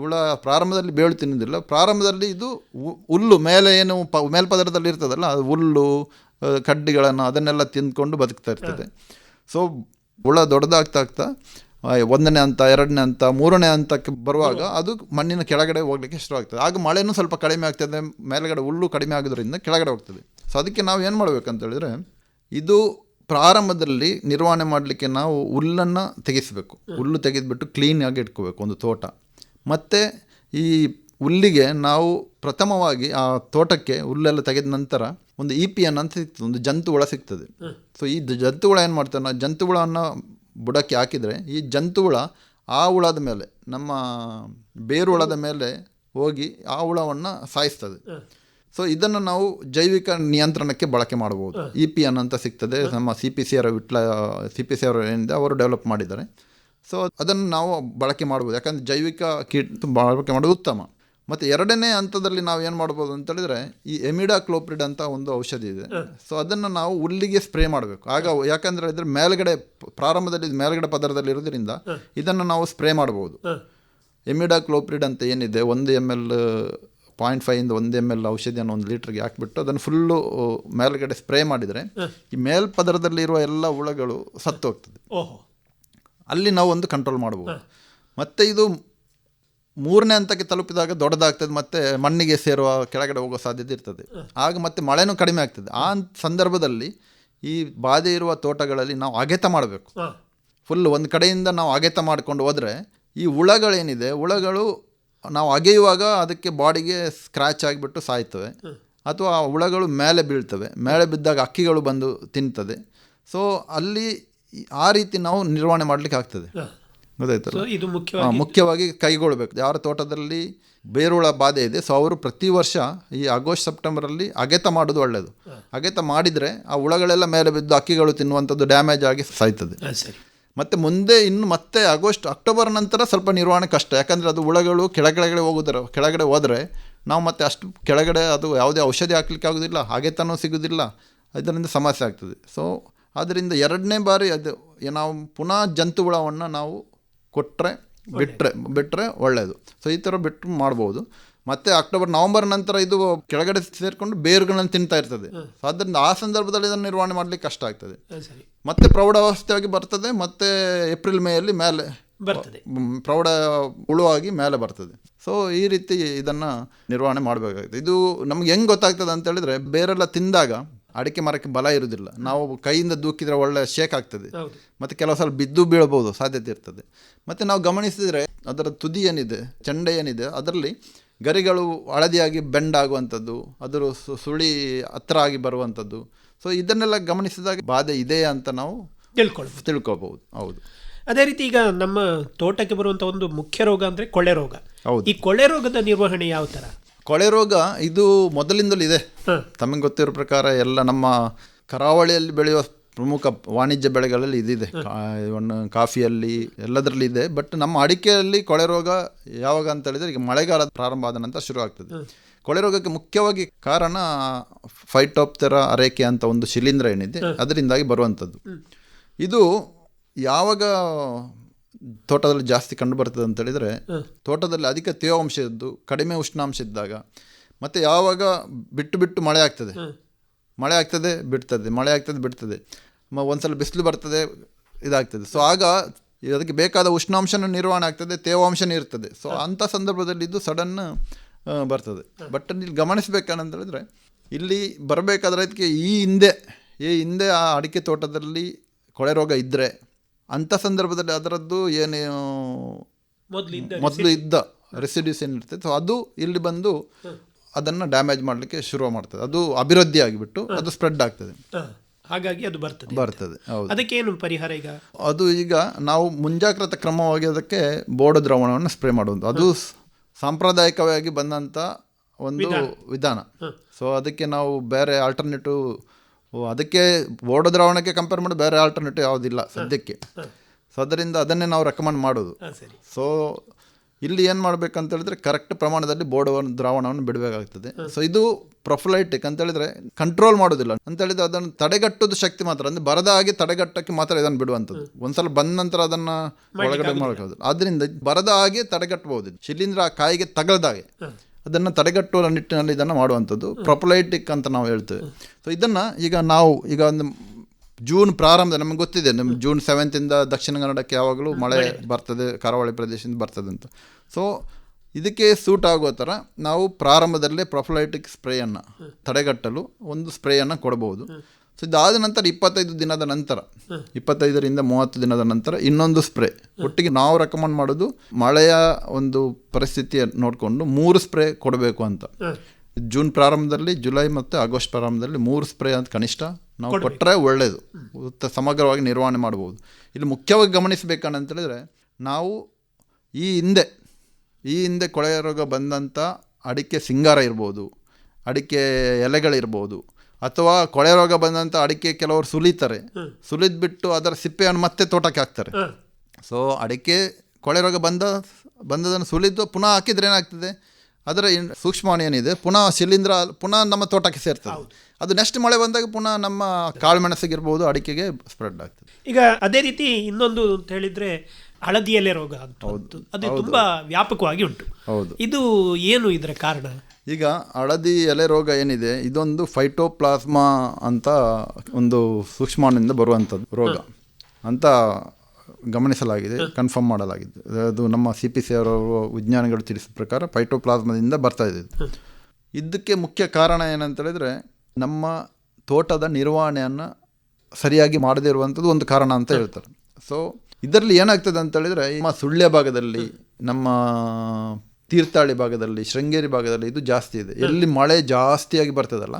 B: ಹುಳ ಪ್ರಾರಂಭದಲ್ಲಿ ಬೇಳು ತಿನ್ನೋದಿಲ್ಲ. ಪ್ರಾರಂಭದಲ್ಲಿ ಇದು ಹುಲ್ಲು ಮೇಲೆ ಏನು ಪ, ಮೇಲ್ಪದರದಲ್ಲಿ ಇರ್ತದಲ್ಲ, ಅದು ಹುಲ್ಲು ಕಡ್ಡಿಗಳನ್ನು ಅದನ್ನೆಲ್ಲ ತಿಂದ್ಕೊಂಡು ಬದುಕ್ತಾ ಇರ್ತದೆ. ಸೊ ಹುಳ ದೊಡ್ಡದಾಗ್ತಾ ಆಗ್ತಾ ಒಂದನೇ ಹಂತ, ಎರಡನೇ ಹಂತ, ಮೂರನೇ ಹಂತಕ್ಕೆ ಬರುವಾಗ ಅದು ಮಣ್ಣಿನ ಕೆಳಗಡೆ ಹೋಗ್ಲಿಕ್ಕೆ ಶುರುವಾಗ್ತದೆ. ಆಗ ಮಳೆನೂ ಸ್ವಲ್ಪ ಕಡಿಮೆ ಆಗ್ತದೆ, ಮೇಲ್ಗಡೆ ಹುಲ್ಲು ಕಡಿಮೆ ಆಗೋದ್ರಿಂದ ಕೆಳಗಡೆ ಹೋಗ್ತದೆ. ಸೊ ಅದಕ್ಕೆ ನಾವು ಏನು ಮಾಡಬೇಕಂತ ಹೇಳಿದ್ರೆ, ಇದು ಪ್ರಾರಂಭದಲ್ಲಿ ನಿರ್ವಹಣೆ ಮಾಡಲಿಕ್ಕೆ ನಾವು ಹುಲ್ಲನ್ನು ತೆಗೆಸಬೇಕು. ಹುಲ್ಲು ತೆಗೆದುಬಿಟ್ಟು ಕ್ಲೀನಾಗಿ ಇಟ್ಕೋಬೇಕು, ಒಂದು ತೋಟ. ಮತ್ತು ಈ ಹುಲ್ಲಿಗೆ ನಾವು ಪ್ರಥಮವಾಗಿ ಆ ತೋಟಕ್ಕೆ ಹುಲ್ಲೆಲ್ಲ ತೆಗೆದ ನಂತರ ಒಂದು ಇ ಪಿ ಎನ್ ಅಂತ ಸಿಗ್ತದೆ ಒಂದು ಜಂತು ಹುಳ ಸಿಗ್ತದೆ ಸೊ ಈ ಜಂತುಹುಳ ಜಂತು ಹುಳ ಏನು ಮಾಡ್ತಾರೆ ನಾವು? ಜಂತು ಹುಳವನ್ನು ಬುಡಕ್ಕೆ ಹಾಕಿದರೆ ಈ ಜಂತು ಹುಳ ಆ ಹುಳದ ಮೇಲೆ ನಮ್ಮ ಬೇರು ಹುಳದ ಮೇಲೆ ಹೋಗಿ ಆ ಹುಳವನ್ನು ಸಾಯಿಸ್ತದೆ. ಸೊ ಇದನ್ನು ನಾವು ಜೈವಿಕ ನಿಯಂತ್ರಣಕ್ಕೆ ಬಳಕೆ ಮಾಡಬಹುದು ಇ ಪಿ ಎನ್ ಅಂತ ಸಿಗ್ತದೆ. ನಮ್ಮ C P C R Vittal C P C R ಏನಿದೆ ಅವರು ಡೆವಲಪ್ ಮಾಡಿದ್ದಾರೆ. ಸೊ ಅದನ್ನು ನಾವು ಬಳಕೆ ಮಾಡ್ಬೋದು. ಯಾಕಂದರೆ ಜೈವಿಕ ಕೀಟ ಬಳಕೆ ಮಾಡೋದು ಉತ್ತಮ. ಮತ್ತು ಎರಡನೇ ಹಂತದಲ್ಲಿ ನಾವು ಏನು ಮಾಡ್ಬೋದು ಅಂತ ಹೇಳಿದ್ರೆ ಈ ಎಮಿಡಾ ಕ್ಲೋಪ್ರಿಡ್ ಅಂತ ಒಂದು ಔಷಧಿ ಇದೆ. ಸೊ ಅದನ್ನು ನಾವು ಹುಲ್ಲಿಗೆ ಸ್ಪ್ರೇ ಮಾಡಬೇಕು. ಆಗ ಯಾಕಂದರೆ ಇದ್ರ ಮೇಲ್ಗಡೆ ಪ್ರಾರಂಭದಲ್ಲಿ ಮೇಲ್ಗಡೆ ಪದರದಲ್ಲಿ ಇರೋದ್ರಿಂದ ಇದನ್ನು ನಾವು ಸ್ಪ್ರೇ ಮಾಡ್ಬೋದು. ಎಮಿಡಾ ಕ್ಲೋಪ್ರಿಡ್ ಅಂತ ಏನಿದೆ ಒಂದು ಎಂ ಎಲ್ ಪಾಯಿಂಟ್ ಫೈವಿಂದ ಒಂದು ಎಂ ಎಲ್ ಔಷಧಿಯನ್ನು ಒಂದು ಲೀಟ್ರಿಗೆ ಹಾಕಿಬಿಟ್ಟು ಅದನ್ನು ಫುಲ್ಲು ಮೇಲ್ಗಡೆ ಸ್ಪ್ರೇ ಮಾಡಿದರೆ ಈ ಮೇಲ್ಪದರದಲ್ಲಿರುವ ಎಲ್ಲ ಹುಳಗಳು ಸತ್ತು ಹೋಗ್ತದೆ
A: ಓಹೋ.
B: ಅಲ್ಲಿ ನಾವು ಒಂದು ಕಂಟ್ರೋಲ್ ಮಾಡ್ಬೋದು. ಮತ್ತು ಇದು ಮೂರನೇ ಹಂತಕ್ಕೆ ತಲುಪಿದಾಗ ದೊಡ್ಡದಾಗ್ತದೆ ಮತ್ತೆ ಮಣ್ಣಿಗೆ ಸೇರುವ ಕೆಳಗಡೆ ಹೋಗೋ ಸಾಧ್ಯತೆ ಇರ್ತದೆ. ಆಗ ಮತ್ತೆ ಮಳೆನೂ ಕಡಿಮೆ ಆಗ್ತದೆ. ಆ ಸಂದರ್ಭದಲ್ಲಿ ಈ ಬಾಧೆ ಇರುವ ತೋಟಗಳಲ್ಲಿ ನಾವು ಅಗೆತ ಮಾಡಬೇಕು. ಫುಲ್ ಒಂದು ಕಡೆಯಿಂದ ನಾವು ಅಗೆತ ಮಾಡಿಕೊಂಡು ಹೋದರೆ ಈ ಹುಳಗಳೇನಿದೆ ಹುಳಗಳು ನಾವು ಅಗೆಯುವಾಗ ಅದಕ್ಕೆ ಬಾಡಿಗೆ ಸ್ಕ್ರ್ಯಾಚ್ ಆಗಿಬಿಟ್ಟು ಸಾಯ್ತವೆ. ಅಥವಾ ಆ ಹುಳಗಳು ಮೇಲೆ ಬೀಳ್ತವೆ. ಮೇಲೆ ಬಿದ್ದಾಗ ಅಕ್ಕಿಗಳು ಬಂದು ತಿಂತದೆ. ಸೊ ಅಲ್ಲಿ ಆ ರೀತಿ ನಾವು ನಿರ್ವಹಣೆ ಮಾಡಲಿಕ್ಕೆ ಆಗ್ತದೆ. ಗೊತ್ತಾಯ್ತಲ್ಲ?
A: ಇದು ಮುಖ್ಯವಾಗಿ
B: ಮುಖ್ಯವಾಗಿ ಕೈಗೊಳ್ಬೇಕು. ಯಾರ ತೋಟದಲ್ಲಿ ಬೇರುಳ ಬಾಧೆ ಇದೆ ಸೊ ಅವರು ಪ್ರತಿ ವರ್ಷ ಈ ಆಗಸ್ಟ್ ಸೆಪ್ಟೆಂಬರಲ್ಲಿ ಅಗೆತ ಮಾಡೋದು ಒಳ್ಳೆಯದು ಅಗೆತ ಮಾಡಿದರೆ ಆ ಹುಳಗಳೆಲ್ಲ ಮೇಲೆ ಬಿದ್ದು ಅಕ್ಕಿಗಳು ತಿನ್ನುವಂಥದ್ದು ಡ್ಯಾಮೇಜ್ ಆಗಿ ಸಾಯ್ತದೆ. ಮತ್ತು ಮುಂದೆ ಇನ್ನು ಮತ್ತೆ ಆಗಸ್ಟ್ ಅಕ್ಟೋಬರ್ ನಂತರ ಸ್ವಲ್ಪ ನಿರ್ವಹಣೆ ಕಷ್ಟ. ಯಾಕಂದರೆ ಅದು ಹುಳಗಳು ಕೆಳಗೆ ಹೋಗುದರ ಕೆಳಗಡೆ ಹೋದರೆ ನಾವು ಮತ್ತೆ ಅಷ್ಟು ಕೆಳಗಡೆ ಅದು ಯಾವುದೇ ಔಷಧಿ ಹಾಕ್ಲಿಕ್ಕೆ ಆಗೋದಿಲ್ಲ ಹಾಗೆ ತಾನೂ ಸಿಗೋದಿಲ್ಲ. ಇದರಿಂದ ಸಮಸ್ಯೆ ಆಗ್ತದೆ. ಸೊ ಆದ್ದರಿಂದ ಎರಡನೇ ಬಾರಿ ಅದು ನಾವು ಪುನಃ ಜಂತು ಹುಳವನ್ನು ನಾವು ಕೊಟ್ಟರೆ ಬಿಟ್ಟರೆ ಬಿಟ್ಟರೆ ಒಳ್ಳೆಯದು ಸೊ ಈ ಥರ ಬಿಟ್ಟು ಮಾಡ್ಬೋದು. ಮತ್ತು ಅಕ್ಟೋಬರ್ ನವಂಬರ್ ನಂತರ ಇದು ಕೆಳಗಡೆ ಸೇರಿಕೊಂಡು ಬೇರುಗಳನ್ನು ತಿಂತಾ ಇರ್ತದೆ. ಸೊ ಆದ್ದರಿಂದ ಆ ಸಂದರ್ಭದಲ್ಲಿ ಇದನ್ನು ನಿರ್ವಹಣೆ ಮಾಡಲಿಕ್ಕೆ ಕಷ್ಟ ಆಗ್ತದೆ. ಮತ್ತೆ ಪ್ರೌಢಾವಸ್ಥೆಯಾಗಿ ಬರ್ತದೆ ಮತ್ತೆ ಏಪ್ರಿಲ್ ಮೇಯಲ್ಲಿ ಮೇಲೆ
A: ಬರ್ತದೆ.
B: ಪ್ರೌಢ ಹುಳುವಾಗಿ ಮೇಲೆ ಬರ್ತದೆ. ಸೊ ಈ ರೀತಿ ಇದನ್ನು ನಿರ್ವಹಣೆ ಮಾಡಬೇಕಾಗ್ತದೆ ಇದು ನಮ್ಗೆ ಹೆಂಗೆ ಗೊತ್ತಾಗ್ತದೆ ಅಂತ ಹೇಳಿದ್ರೆ ಬೇರೆಲ್ಲ ತಿಂದಾಗ ಅಡಿಕೆ ಮರಕ್ಕೆ ಬಲ ಇರುವುದಿಲ್ಲ ನಾವು ಕೈಯಿಂದ ದೂಕಿದ್ರೆ ಒಳ್ಳೆ ಶೇಕ್ ಆಗ್ತದೆ. ಮತ್ತು ಕೆಲವು ಸಲ ಬಿದ್ದು ಬೀಳ್ಬೋದು ಸಾಧ್ಯತೆ ಇರ್ತದೆ. ಮತ್ತು ನಾವು ಗಮನಿಸಿದರೆ ಅದರ ತುದಿ ಏನಿದೆ ಚಂಡೆ ಏನಿದೆ ಅದರಲ್ಲಿ ಗರಿಗಳು ಹಳದಿಯಾಗಿ ಬೆಂಡ್ ಆಗುವಂಥದ್ದು ಅದರ ಸುಳಿ ಹತ್ರ ಆಗಿ ಬರುವಂಥದ್ದು. ಸೊ ಇದನ್ನೆಲ್ಲ ಗಮನಿಸಿದಾಗ ಬಾಧೆ ಇದೆ ಅಂತ ನಾವು
A: ತಿಳ್ಕೊಳ್ಬೋದು.
B: ತಿಳ್ಕೊಬಹುದು ಹೌದು.
A: ಅದೇ ರೀತಿ ಈಗ ನಮ್ಮ ತೋಟಕ್ಕೆ ಬರುವಂಥ ಒಂದು ಮುಖ್ಯ ರೋಗ ಅಂದರೆ ಕೊಳ್ಳೆ ರೋಗ.
B: ಹೌದು.
A: ಈ ಕೊಳ್ಳೆ ರೋಗದ ನಿರ್ವಹಣೆ ಯಾವ ಥರ?
B: ಕೊಳೆ ರೋಗ ಇದು ಮೊದಲಿಂದಲೂ ಇದೆ. ತಮಗೆ ಗೊತ್ತಿರೋ ಪ್ರಕಾರ ಎಲ್ಲ ನಮ್ಮ ಕರಾವಳಿಯಲ್ಲಿ ಬೆಳೆಯುವ ಪ್ರಮುಖ ವಾಣಿಜ್ಯ ಬೆಳೆಗಳಲ್ಲಿ ಇದಿದೆ. ಕಾಫಿಯಲ್ಲಿ ಎಲ್ಲದರಲ್ಲಿ ಇದೆ. ಬಟ್ ನಮ್ಮ ಅಡಿಕೆಯಲ್ಲಿ ಕೊಳೆ ರೋಗ ಯಾವಾಗ ಅಂತ ಹೇಳಿದ್ರೆ ಈಗ ಮಳೆಗಾಲ ಪ್ರಾರಂಭ ಆದ ನಂತರ ಶುರು ಆಗ್ತದೆ. ಕೊಳೆ ರೋಗಕ್ಕೆ ಮುಖ್ಯವಾಗಿ ಕಾರಣ ಫೈಟೋಪ್ತೆರ ಅರೇಕೆ ಅಂತ ಒಂದು ಶಿಲೀಂಧ್ರ ಏನಿದೆ. ಅದರಿಂದಾಗಿ ಬರುವಂಥದ್ದು. ಇದು ಯಾವಾಗ ತೋಟದಲ್ಲಿ ಜಾಸ್ತಿ ಕಂಡು ಬರ್ತದೆ ಅಂತ ಹೇಳಿದ್ರೆ ತೋಟದಲ್ಲಿ ಅಧಿಕ ತೇವಾಂಶ ಇದ್ದು ಕಡಿಮೆ ಉಷ್ಣಾಂಶ ಇದ್ದಾಗ ಮತ್ತು ಯಾವಾಗ ಬಿಟ್ಟು ಬಿಟ್ಟು ಮಳೆ ಆಗ್ತದೆ. ಮಳೆ ಆಗ್ತದೆ ಬಿಡ್ತದೆ. ಮಳೆ ಆಗ್ತದೆ ಬಿಡ್ತದೆ. ಮ- ಒಂದ್ಸಲ ಬಿಸಿಲು ಬರ್ತದೆ ಇದಾಗ್ತದೆ. ಸೊ ಆಗ ಅದಕ್ಕೆ ಬೇಕಾದ ಉಷ್ಣಾಂಶನ ನಿರ್ವಹಣೆ ಆಗ್ತದೆ ತೇವಾಂಶನೂ ಇರ್ತದೆ. ಸೊ ಅಂಥ ಸಂದರ್ಭದಲ್ಲಿ ಇದು ಸಡನ್ ಬರ್ತದೆ. ಬಟ್ ಇಲ್ಲಿ ಗಮನಿಸಬೇಕಂತ ಹೇಳಿದ್ರೆ ಇಲ್ಲಿ ಬರಬೇಕಾದ್ರೆ ಅದಕ್ಕೆ ಈ ಹಿಂದೆ ಈ ಹಿಂದೆ ಆ ಅಡಿಕೆ ತೋಟದಲ್ಲಿ ಕೊಳೆ ರೋಗ ಇದ್ದರೆ ಅಂಥ ಸಂದರ್ಭದಲ್ಲಿ ಅದರದ್ದು ಏನು ಮೊದಲು ಇದ್ದ ರೆಸಿಡ್ಯೂಸ್ ಏನಿರ್ತದೆ ಸೊ ಅದು ಇಲ್ಲಿ ಬಂದು ಅದನ್ನು ಡ್ಯಾಮೇಜ್ ಮಾಡಲಿಕ್ಕೆ ಶುರು ಮಾಡ್ತದೆ. ಅದು ಅಭಿವೃದ್ಧಿ ಆಗಿಬಿಟ್ಟು ಅದು ಸ್ಪ್ರೆಡ್ ಆಗ್ತದೆ.
A: ಹಾಗಾಗಿ ಅದು ಬರ್ತದೆ
B: ಬರ್ತದೆ ಹೌದು.
A: ಏನು ಪರಿಹಾರ ಈಗ?
B: ಅದು ಈಗ ನಾವು ಮುಂಜಾಗ್ರತಾ ಕ್ರಮವಾಗಿ ಅದಕ್ಕೆ ಬೋರ್ಡ್ ದ್ರಾವಣವನ್ನು ಸ್ಪ್ರೇ ಮಾಡುವುದು ಅದು ಸಾಂಪ್ರದಾಯಿಕವಾಗಿ ಬಂದಂಥ ಒಂದು ವಿಧಾನ. ಸೊ ಅದಕ್ಕೆ ನಾವು ಬೇರೆ ಆಲ್ಟರ್ನೇಟಿವ್ ಅದಕ್ಕೆ ಬೋರ್ಡ್ ದ್ರಾವಣಕ್ಕೆ ಕಂಪೇರ್ ಮಾಡಿ ಬೇರೆ ಆಲ್ಟರ್ನೇಟಿವ್ ಯಾವುದಿಲ್ಲ ಸದ್ಯಕ್ಕೆ. ಸೊ ಅದರಿಂದ ಅದನ್ನೇ ನಾವು ರೆಕಮೆಂಡ್ ಮಾಡೋದು. ಸೊ ಇಲ್ಲಿ ಏನು ಮಾಡಬೇಕಂತ ಹೇಳಿದ್ರೆ ಕರೆಕ್ಟ್ ಪ್ರಮಾಣದಲ್ಲಿ ಬೋರ್ಡ್ ದ್ರಾವಣವನ್ನು ಬಿಡಬೇಕಾಗ್ತದೆ. ಸೊ ಇದು ಪ್ರೊಫಲೈಟಿಕ್ ಅಂತ ಹೇಳಿದ್ರೆ ಕಂಟ್ರೋಲ್ ಮಾಡೋದಿಲ್ಲ. ಅಂತ ಹೇಳಿದ್ರೆ ಅದನ್ನು ತಡೆಗಟ್ಟೋದು ಶಕ್ತಿ ಮಾತ್ರ. ಅಂದರೆ ಬರದ ಹಾಗೆ ತಡೆಗಟ್ಟಕ್ಕೆ ಮಾತ್ರ ಇದನ್ನು ಬಿಡುವಂಥದ್ದು ಒಂದ್ಸಲ ಬಂದ ನಂತರ ಅದನ್ನು ಒಳಗಡೆ ಮಾಡೋಕ್ಕಾಗೋದಿಲ್ಲ ಅದರಿಂದ ಬರದ ಹಾಗೆ ತಡೆಗಟ್ಟಬಹುದು ಶಿಲೀಂಧ್ರ ಆ ಕಾಯಿಗೆ ತಗಲದಾಗೆ. ಅದನ್ನು ತಡೆಗಟ್ಟುವ ನಿಟ್ಟಿನಲ್ಲಿ ಇದನ್ನು ಮಾಡುವಂಥದ್ದು. ಪ್ರೊಪೊಲೈಟಿಕ್ ಅಂತ ನಾವು ಹೇಳ್ತೇವೆ. ಸೊ ಇದನ್ನು ಈಗ ನಾವು ಈಗ ಒಂದು ಜೂನ್ ಪ್ರಾರಂಭ ನಮಗೆ ಗೊತ್ತಿದೆ ನಮ್ಮ ಜೂನ್ ಸೆವೆಂತಿಂದ ದಕ್ಷಿಣ ಕನ್ನಡಕ್ಕೆ ಯಾವಾಗಲೂ ಮಳೆ ಬರ್ತದೆ ಕರಾವಳಿ ಪ್ರದೇಶದಿಂದ ಬರ್ತದೆ ಅಂತ. ಸೊ ಇದಕ್ಕೆ ಸೂಟ್ ಆಗೋ ಥರ ನಾವು ಪ್ರಾರಂಭದಲ್ಲೇ ಪ್ರೊಫಲೈಟಿಕ್ ಸ್ಪ್ರೇಯನ್ನು ತಡೆಗಟ್ಟಲು ಒಂದು ಸ್ಪ್ರೇಯನ್ನು ಕೊಡಬಹುದು. ಸೊ ಇದಾದ ನಂತರ ಇಪ್ಪತ್ತೈದು ದಿನದ ನಂತರ ಇಪ್ಪತ್ತೈದರಿಂದ ಮೂವತ್ತು ದಿನದ ನಂತರ ಇನ್ನೊಂದು ಸ್ಪ್ರೇ. ಒಟ್ಟಿಗೆ ನಾವು ರೆಕಮೆಂಡ್ ಮಾಡೋದು ಮಳೆಯ ಒಂದು ಪರಿಸ್ಥಿತಿಯ ನೋಡಿಕೊಂಡು ಮೂರು ಸ್ಪ್ರೇ ಕೊಡಬೇಕು ಅಂತ. ಜೂನ್ ಪ್ರಾರಂಭದಲ್ಲಿ ಜುಲೈ ಮತ್ತು ಆಗಸ್ಟ್ ಪ್ರಾರಂಭದಲ್ಲಿ ಮೂರು ಸ್ಪ್ರೇ ಅಂತ ಕನಿಷ್ಠ ನಾವು ಕೊಟ್ಟರೆ ಒಳ್ಳೆಯದು ಸಮಗ್ರವಾಗಿ ನಿರ್ವಹಣೆ ಮಾಡ್ಬೋದು. ಇಲ್ಲಿ ಮುಖ್ಯವಾಗಿ ಗಮನಿಸಬೇಕಂತ ಹೇಳಿದ್ರೆ ನಾವು ಈ ಹಿಂದೆ ಈ ಹಿಂದೆ ಕೊಳೆ ರೋಗ ಬಂದಂಥ ಅಡಿಕೆ ಸಿಂಗಾರ ಇರ್ಬೋದು ಅಡಿಕೆ ಎಲೆಗಳಿರ್ಬೋದು ಅಥವಾ ಕೊಳೆ ರೋಗ ಬಂದಂಥ ಅಡಿಕೆ ಕೆಲವರು ಸುಲಿತಾರೆ. ಸುಲಿದ್ಬಿಟ್ಟು ಅದರ ಸಿಪ್ಪೆಯನ್ನು ಮತ್ತೆ ತೋಟಕ್ಕೆ ಹಾಕ್ತಾರೆ. ಸೊ ಅಡಿಕೆ ಕೊಳೆ ರೋಗ ಬಂದ ಬಂದದನ್ನು ಸುಲಿದು ಪುನಃ ಹಾಕಿದ್ರೆ ಏನಾಗ್ತದೆ? ಅದರ ಸೂಕ್ಷ್ಮಾಣು ಏನಿದೆ? ಪುನಃ ಶಿಲೀಂಧ್ರ ಪುನಃ ನಮ್ಮ ತೋಟಕ್ಕೆ ಸೇರ್ತದೆ. ಅದು ನೆಕ್ಸ್ಟ್ ಮಳೆ ಬಂದಾಗ ಪುನಃ ನಮ್ಮ ಕಾಳುಮೆಣಸಿಗಿರ್ಬೋದು ಅಡಿಕೆಗೆ ಸ್ಪ್ರೆಡ್ ಆಗ್ತದೆ.
A: ಈಗ ಅದೇ ರೀತಿ ಇನ್ನೊಂದು ಅಂತ ಹೇಳಿದ್ರೆ ಹಳದಿಯಲ್ಲೇ ರೋಗ. ಅದು ತುಂಬಾ ವ್ಯಾಪಕವಾಗಿ ಉಂಟು.
B: ಹೌದು.
A: ಇದು ಏನು ಇದರ ಕಾರಣ?
B: ಈಗ ಹಳದಿ ಎಲೆ ರೋಗ ಏನಿದೆ ಇದೊಂದು ಫೈಟೋಪ್ಲಾಸ್ಮಾ ಅಂತ ಒಂದು ಸೂಕ್ಷ್ಮಾಣುವಿಂದ ಬರುವಂಥದ್ದು ರೋಗ. ಅಂತ ಗಮನಿಸಲಾಗಿದೆ ಕನ್ಫರ್ಮ್ ಮಾಡಲಾಗಿದೆ. ಅದು ನಮ್ಮ ಸಿ ಪಿ ಸಿ ಅವರವರು ವಿಜ್ಞಾನಿಗಳು ತಿಳಿಸಿದ ಪ್ರಕಾರ ಫೈಟೋಪ್ಲಾಸ್ಮಾದಿಂದ ಬರ್ತಾ ಇದೆ ಇದಕ್ಕೆ ಮುಖ್ಯ ಕಾರಣ ಏನಂತ ಹೇಳಿದರೆ ನಮ್ಮ ತೋಟದ ನಿರ್ವಹಣೆಯನ್ನು ಸರಿಯಾಗಿ ಮಾಡದೇ ಇರುವಂಥದ್ದು ಒಂದು ಕಾರಣ ಅಂತ ಹೇಳ್ತಾರೆ. ಸೊ ಇದರಲ್ಲಿ ಏನಾಗ್ತದೆ ಅಂತ ಹೇಳಿದ್ರೆ ನಮ್ಮ ಸುಳ್ಯ ಭಾಗದಲ್ಲಿ ನಮ್ಮ ತೀರ್ಥಹಳ್ಳಿ ಭಾಗದಲ್ಲಿ ಶೃಂಗೇರಿ ಭಾಗದಲ್ಲಿ ಇದು ಜಾಸ್ತಿ ಇದೆ. ಎಲ್ಲಿ ಮಳೆ ಜಾಸ್ತಿಯಾಗಿ ಬರ್ತದಲ್ಲ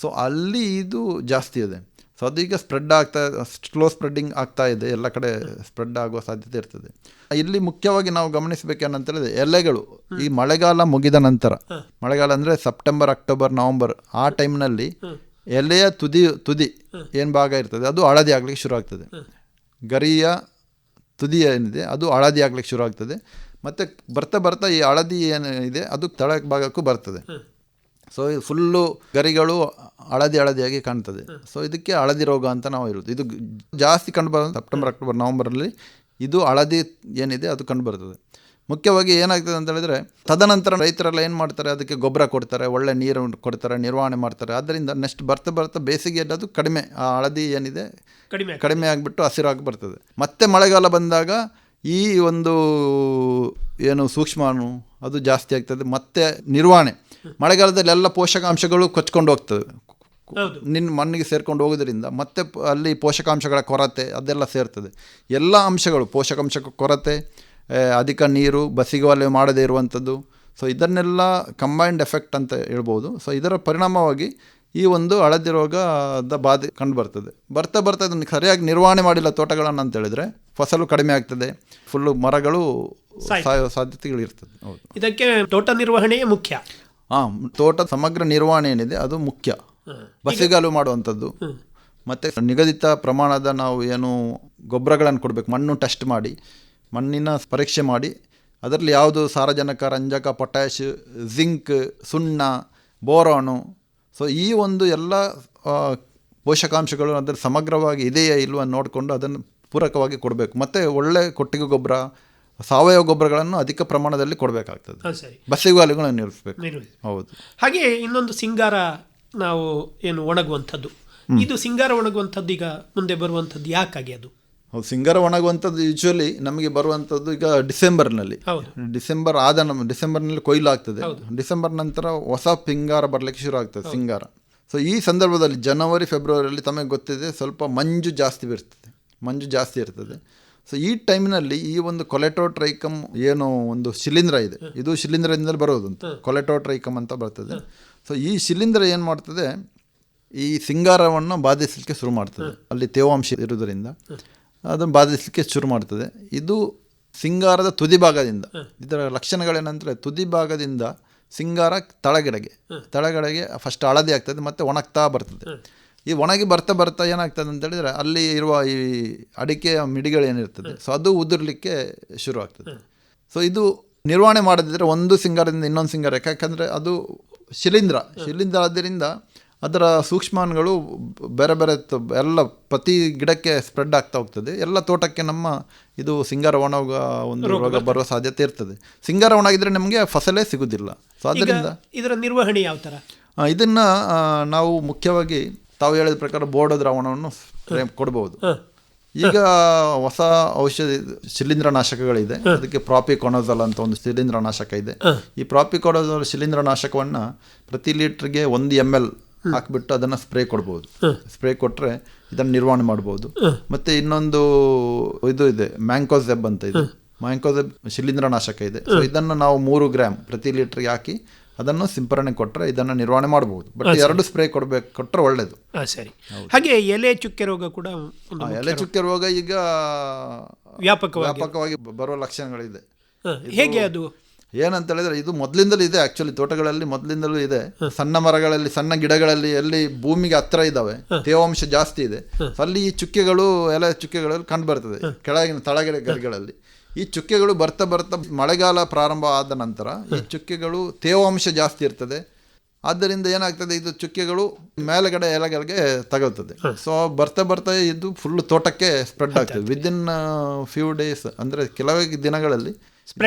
B: ಸೊ ಅಲ್ಲಿ ಇದು ಜಾಸ್ತಿ ಇದೆ. ಸೊ ಅದೀಗ ಸ್ಪ್ರೆಡ್ ಆಗ್ತಾ ಸ್ಲೋ ಸ್ಪ್ರೆಡ್ಡಿಂಗ್ ಆಗ್ತಾ ಇದೆ. ಎಲ್ಲ ಕಡೆ ಸ್ಪ್ರೆಡ್ ಆಗುವ ಸಾಧ್ಯತೆ ಇರ್ತದೆ. ಇಲ್ಲಿ ಮುಖ್ಯವಾಗಿ ನಾವು ಗಮನಿಸಬೇಕೇನಂತ ಹೇಳಿದ್ರೆ ಎಲೆಗಳು ಈ ಮಳೆಗಾಲ ಮುಗಿದ ನಂತರ ಮಳೆಗಾಲ ಅಂದರೆ ಸೆಪ್ಟೆಂಬರ್ ಅಕ್ಟೋಬರ್ ನವಂಬರ್ ಆ ಟೈಮ್ನಲ್ಲಿ ಎಲೆಯ ತುದಿ ತುದಿ ಏನು ಭಾಗ ಇರ್ತದೆ ಅದು ಹಳದಿ ಆಗಲಿಕ್ಕೆ ಶುರು ಆಗ್ತದೆ. ಗರಿಯ ತುದಿ ಏನಿದೆ ಅದು ಹಳದಿ ಆಗಲಿಕ್ಕೆ ಶುರು ಆಗ್ತದೆ. ಮತ್ತು ಬರ್ತಾ ಬರ್ತಾ ಈ ಹಳದಿ ಏನು ಇದೆ ಅದು ತಳ ಭಾಗಕ್ಕೂ ಬರ್ತದೆ. ಸೊ ಫುಲ್ಲು ಗರಿಗಳು ಹಳದಿ ಹಳದಿಯಾಗಿ ಕಾಣ್ತದೆ. ಸೊ ಇದಕ್ಕೆ ಹಳದಿ ರೋಗ ಅಂತ ನಾವು ಇರುತ್ತೆ ಇದು ಜಾಸ್ತಿ ಕಂಡು ಬರೋದು ಸೆಪ್ಟೆಂಬರ್ ಅಕ್ಟೋಬರ್ ನವಂಬರಲ್ಲಿ ಇದು ಹಳದಿ ಏನಿದೆ ಅದು ಕಂಡು ಬರ್ತದೆ. ಮುಖ್ಯವಾಗಿ ಏನಾಗ್ತದೆ ಅಂತ ಹೇಳಿದ್ರೆ ತದನಂತರ ರೈತರೆಲ್ಲ ಏನು ಮಾಡ್ತಾರೆ ಅದಕ್ಕೆ ಗೊಬ್ಬರ ಕೊಡ್ತಾರೆ ಒಳ್ಳೆ ನೀರು ಕೊಡ್ತಾರೆ ನಿರ್ವಹಣೆ ಮಾಡ್ತಾರೆ. ಆದ್ದರಿಂದ ನೆಕ್ಸ್ಟ್ ಬರ್ತಾ ಬರ್ತಾ ಬೇಸಿಗೆಯಲ್ಲಿ ಅದು ಕಡಿಮೆ ಆ ಹಳದಿ ಏನಿದೆ
A: ಕಡಿಮೆ
B: ಕಡಿಮೆ ಆಗಿಬಿಟ್ಟು ಹಸಿರಾಗಿ ಬರ್ತದೆ. ಮತ್ತೆ ಮಳೆಗಾಲ ಬಂದಾಗ ಈ ಒಂದು ಏನು ಸೂಕ್ಷ್ಮಾಣು ಅದು ಜಾಸ್ತಿ ಆಗ್ತದೆ. ಮತ್ತೆ ನಿರ್ವಹಣೆ ಮಳೆಗಾಲದಲ್ಲಿ ಎಲ್ಲ ಪೋಷಕಾಂಶಗಳು ಕೊಚ್ಕೊಂಡು ಹೋಗ್ತದೆ
A: ಹೌದು.
B: ನಿನ್ನ ಮಣ್ಣಿಗೆ ಸೇರ್ಕೊಂಡು ಹೋಗೋದ್ರಿಂದ ಮತ್ತೆ ಅಲ್ಲಿ ಪೋಷಕಾಂಶಗಳ ಕೊರತೆ ಅದೆಲ್ಲ ಸೇರ್ತದೆ. ಎಲ್ಲ ಅಂಶಗಳು ಪೋಷಕಾಂಶ ಕೊರತೆ ಅಧಿಕ ನೀರು ಬಸಿಗೆ ಮಾಡದೇ ಇರುವಂಥದ್ದು. ಸೊ ಇದನ್ನೆಲ್ಲ ಕಂಬೈನ್ಡ್ ಎಫೆಕ್ಟ್ ಅಂತ ಹೇಳ್ಬೋದು. ಸೊ ಇದರ ಪರಿಣಾಮವಾಗಿ ಈ ಒಂದು ಹಳದಿ ರೋಗದ ಬಾಧೆ ಕಂಡು ಬರ್ತದೆ. ಬರ್ತಾ ಬರ್ತಾ ಇದನ್ನು ಸರಿಯಾಗಿ ನಿರ್ವಹಣೆ ಮಾಡಿಲ್ಲ ತೋಟಗಳನ್ನು ಅಂತ ಹೇಳಿದ್ರೆ ಫಸಲು ಕಡಿಮೆ ಆಗ್ತದೆ. ಫುಲ್ಲು ಮರಗಳು ಸಾಯೋ ಸಾಧ್ಯತೆಗಳು ಇರ್ತದೆ ಹೌದು.
A: ಇದಕ್ಕೆ ತೋಟ ನಿರ್ವಹಣೆಯೇ ಮುಖ್ಯ.
B: ಹಾಂ ತೋಟ ಸಮಗ್ರ ನಿರ್ವಹಣೆ ಏನಿದೆ ಅದು ಮುಖ್ಯ. ಬಸಿಗಾಲು ಮಾಡುವಂಥದ್ದು. ಮತ್ತು ನಿಗದಿತ ಪ್ರಮಾಣದ ನಾವು ಏನು ಗೊಬ್ಬರಗಳನ್ನು ಕೊಡಬೇಕು ಮಣ್ಣು ಟೆಸ್ಟ್ ಮಾಡಿ ಮಣ್ಣಿನ ಪರೀಕ್ಷೆ ಮಾಡಿ ಅದರಲ್ಲಿ ಯಾವುದು ಸಾರಜನಕ ರಂಜಕ ಪೊಟ್ಯಾಶ್ ಜಿಂಕ್ ಸುಣ್ಣ ಬೋರಾನು. ಸೊ ಈ ಒಂದು ಎಲ್ಲ ಪೋಷಕಾಂಶಗಳು ಅದರ ಸಮಗ್ರವಾಗಿ ಇದೆಯಾ ಇಲ್ವ ನೋಡಿಕೊಂಡು ಅದನ್ನು ಪೂರಕವಾಗಿ ಕೊಡಬೇಕು. ಮತ್ತು ಒಳ್ಳೆ ಕೊಟ್ಟಿಗೆ ಗೊಬ್ಬರ ಸಾವಯವ ಗೊಬ್ಬರಗಳನ್ನು ಅಧಿಕ ಪ್ರಮಾಣದಲ್ಲಿ ಕೊಡಬೇಕಾಗ್ತದೆ.
A: ಬಸಿಗಾಲಿಗಳನ್ನು ಸರಿ.
B: ಬಸಿಗಾಲುಗಳನ್ನು ನಿಲ್ಲಿಸಬೇಕು. ಹೌದು.
A: ಹಾಗೆ ಇನ್ನೊಂದು ಸಿಂಗಾರ ನಾವು ಏನು ಒಣಗುವಂಥದ್ದು. ಇದು ಸಿಂಗಾರ ಒಣಗುವಂಥದ್ದು ಈಗ ಮುಂದೆ ಬರುವಂಥದ್ದು ಯಾಕಾಗಿ ಅದು?
B: ಹೌದು ಸಿಂಗಾರ ಒಣಗುವಂಥದ್ದು ಯೂಶ್ವಲಿ ನಮಗೆ ಬರುವಂಥದ್ದು ಈಗ ಡಿಸೆಂಬರ್ನಲ್ಲಿ. ಡಿಸೆಂಬರ್ ಆದ ನಮ್ಮ ಡಿಸೆಂಬರ್ನಲ್ಲಿ ಕೊಯ್ಲು ಆಗ್ತದೆ ಡಿಸೆಂಬರ್ ನಂತರ ಹೊಸ ಸಿಂಗಾರ ಬರಲಿಕ್ಕೆ ಶುರು ಆಗ್ತದೆ ಸಿಂಗಾರ. ಸೊ ಈ ಸಂದರ್ಭದಲ್ಲಿ ಜನವರಿ ಫೆಬ್ರವರಿಯಲ್ಲಿ ತಮಗೆ ಗೊತ್ತಿದೆ ಸ್ವಲ್ಪ ಮಂಜು ಜಾಸ್ತಿ ಬರ್ತದೆ. ಮಂಜು ಜಾಸ್ತಿ ಇರ್ತದೆ. ಸೊ ಈ ಟೈಮ್ನಲ್ಲಿ ಈ ಒಂದು ಕೊಲೆಟೋಟ್ರೈಕಮ್ ಏನು ಒಂದು ಶಿಲೀಂಧ್ರ ಇದೆ. ಇದು ಶಿಲೀಂಧ್ರದಿಂದಲೇ ಬರೋದು ಅಂತ. ಕೊಲೆಟೋಟ್ರೈಕಮ್ ಅಂತ ಬರ್ತದೆ. ಸೊ ಈ ಶಿಲೀಂಧ್ರ ಏನು ಮಾಡ್ತದೆ? ಈ ಸಿಂಗಾರವನ್ನು ಬಾಧಿಸಲಿಕ್ಕೆ ಶುರು ಮಾಡ್ತದೆ. ಅಲ್ಲಿ ತೇವಾಂಶ ಇರುವುದರಿಂದ ಅದನ್ನು ಬಾಧಿಸಲಿಕ್ಕೆ ಶುರು ಮಾಡ್ತದೆ. ಇದು ಸಿಂಗಾರದ ತುದಿ ಭಾಗದಿಂದ. ಇದರ ಲಕ್ಷಣಗಳೇನಂದರೆ ತುದಿ ಭಾಗದಿಂದ ಸಿಂಗಾರ ತಳಗಡೆಗೆ. ತಳಗಡೆಗೆ ಫಸ್ಟ್ ಹಳದಿ ಆಗ್ತದೆ, ಮತ್ತು ಒಣಗ್ತಾ ಬರ್ತದೆ. ಈ ಒಣಗಿ ಬರ್ತಾ ಬರ್ತಾ ಏನಾಗ್ತದೆ ಅಂತ ಹೇಳಿದ್ರೆ ಅಲ್ಲಿ ಇರುವ ಈ ಅಡಿಕೆಯ ಮಿಡಿಗಳು ಏನಿರ್ತದೆ ಸೊ ಅದು ಉದುರಲಿಕ್ಕೆ ಶುರು ಆಗ್ತದೆ. ಸೊ ಇದು ನಿರ್ವಹಣೆ ಮಾಡದಿದ್ದರೆ ಒಂದು ಸಿಂಗಾರದಿಂದ ಇನ್ನೊಂದು ಸಿಂಗಾರ ಯಾಕಂದರೆ ಅದು ಶಿಲೀಂಧ್ರ. ಶಿಲೀಂಧ್ರ ಆದ್ದರಿಂದ ಅದರ ಸೂಕ್ಷ್ಮಾಣುಗಳು ಬೇರೆ ಬೇರೆ ಎಲ್ಲ ಪ್ರತಿ ಗಿಡಕ್ಕೆ ಸ್ಪ್ರೆಡ್ ಆಗ್ತಾ ಹೋಗ್ತದೆ. ಎಲ್ಲ ತೋಟಕ್ಕೆ ನಮ್ಮ ಇದು ಸಿಂಗಾರ ಒಣಗ ಒಂದು ರೋಗ ಬರುವ ಸಾಧ್ಯತೆ ಇರ್ತದೆ. ಸಿಂಗಾರ ಒಣಗಿದ್ರೆ ನಮಗೆ ಫಸಲೇ ಸಿಗುವುದಿಲ್ಲ ಸೊ ಅದರಿಂದ
A: ಇದರ ನಿರ್ವಹಣೆ ಯಾವ ಥರ?
B: ಇದನ್ನ ನಾವು ಮುಖ್ಯವಾಗಿ ತಾವು ಹೇಳಿದ ಪ್ರಕಾರ ಬೋರ್ಡ ದ್ರಾವಣವನ್ನು
A: ಕೊಡಬಹುದು
B: ಈಗ ಹೊಸ ಔಷಧಿ ಶಿಲೀಂಧ್ರನಾಶಕಗಳಿದೆ. ಅದಕ್ಕೆ ಪ್ರಾಪಿಕೊನೋಸಲ್ ಅಂತ ಒಂದು ಶಿಲೀಂಧ್ರನಾಶಕ ಇದೆ. ಈ ಪ್ರಾಪಿಕೊನೋಜಲ್ ಶಿಲೀಂಧ್ರ ನಾಶಕವನ್ನು ಪ್ರತಿ ಲೀಟ್ರಿಗೆ ಒಂದು ಎಂ ಎಲ್ ಹಾಕಿಬಿಟ್ಟು ಅದನ್ನು ಸ್ಪ್ರೇ ಕೊಡ್ಬೋದು. ಸ್ಪ್ರೇ ಕೊಟ್ಟರೆ ಇದನ್ನು ನಿರ್ವಹಣೆ ಮಾಡ್ಬೋದು. ಮತ್ತೆ ಇನ್ನೊಂದು ಇದು ಇದೆ ಮ್ಯಾಂಕೋಸೆಬ್ ಅಂತ ಇದೆ. ಮ್ಯಾಂಕೋಸೆಬ್ ಶಿಲೀಂಧ್ರನಾಶಕ ಇದೆ. ಸೊ ಇದನ್ನು ನಾವು ಮೂರು ಗ್ರಾಮ್ ಪ್ರತಿ ಲೀಟ್ರಿಗೆ ಹಾಕಿ ಅದನ್ನು ಸಿಂಪರಣೆ ಕೊಟ್ಟರೆ ಇದನ್ನು ನಿರ್ವಹಣೆ ಮಾಡಬಹುದು ಬಟ್ ಎರಡು ಸ್ಪ್ರೇ ಕೊಡ್ಬೇಕು ಕೊಟ್ಟರೆ ಒಳ್ಳೆಯದು
A: ಸರಿ. ಹಾಗೆ ಎಲೆ ಚುಕ್ಕೆ ರೋಗ ಕೂಡ
B: ಎಲೆ ಚುಕ್ಕೆ ರೋಗ ಈಗ
A: ವ್ಯಾಪಕವಾಗಿ.
B: ವ್ಯಾಪಕವಾಗಿ ಬರುವ ಲಕ್ಷಣಗಳಿದೆ.
A: ಹೇಗೆ ಅದು?
B: ಏನಂತ ಹೇಳಿದ್ರೆ ಇದು ಮೊದಲಿಂದಲೂ ಇದೆ ಆಕ್ಚುಲಿ ತೋಟಗಳಲ್ಲಿ ಮೊದಲಿಂದಲೂ ಇದೆ. ಸಣ್ಣ ಮರಗಳಲ್ಲಿ ಸಣ್ಣ ಗಿಡಗಳಲ್ಲಿ ಎಲ್ಲಿ ಭೂಮಿಗೆ ಹತ್ರ ಇದ್ದಾವೆ ತೇವಾಂಶ ಜಾಸ್ತಿ ಇದೆ. ಅಲ್ಲಿ ಈ ಚುಕ್ಕೆಗಳು ಎಲೆ ಚುಕ್ಕೆಗಳಲ್ಲಿ ಕಂಡು ಬರ್ತದೆ ಕೆಳಗಿನ ಗರಿಗಳಲ್ಲಿ ಈ ಚುಕ್ಕೆಗಳು ಬರ್ತಾ ಬರ್ತಾ ಮಳೆಗಾಲ ಪ್ರಾರಂಭ ಆದ ನಂತರ ಈ ಚುಕ್ಕೆಗಳು ತೇವಾಂಶ ಜಾಸ್ತಿ ಇರ್ತದೆ. ಆದ್ದರಿಂದ ಏನಾಗ್ತದೆ? ಇದು ಚುಕ್ಕೆಗಳು ಮೇಲ್ಗಡೆ ಎಲೆಗಳಿಗೆ ತಗಲ್ತದೆ. ಸೊ ಬರ್ತಾ ಬರ್ತಾ ಇದು ಫುಲ್ ತೋಟಕ್ಕೆ ಸ್ಪ್ರೆಡ್ ಆಗ್ತದೆ. ವಿದಿನ್ ಫ್ಯೂ ಡೇಸ್ ಅಂದ್ರೆ ಕೆಲವೇ ದಿನಗಳಲ್ಲಿ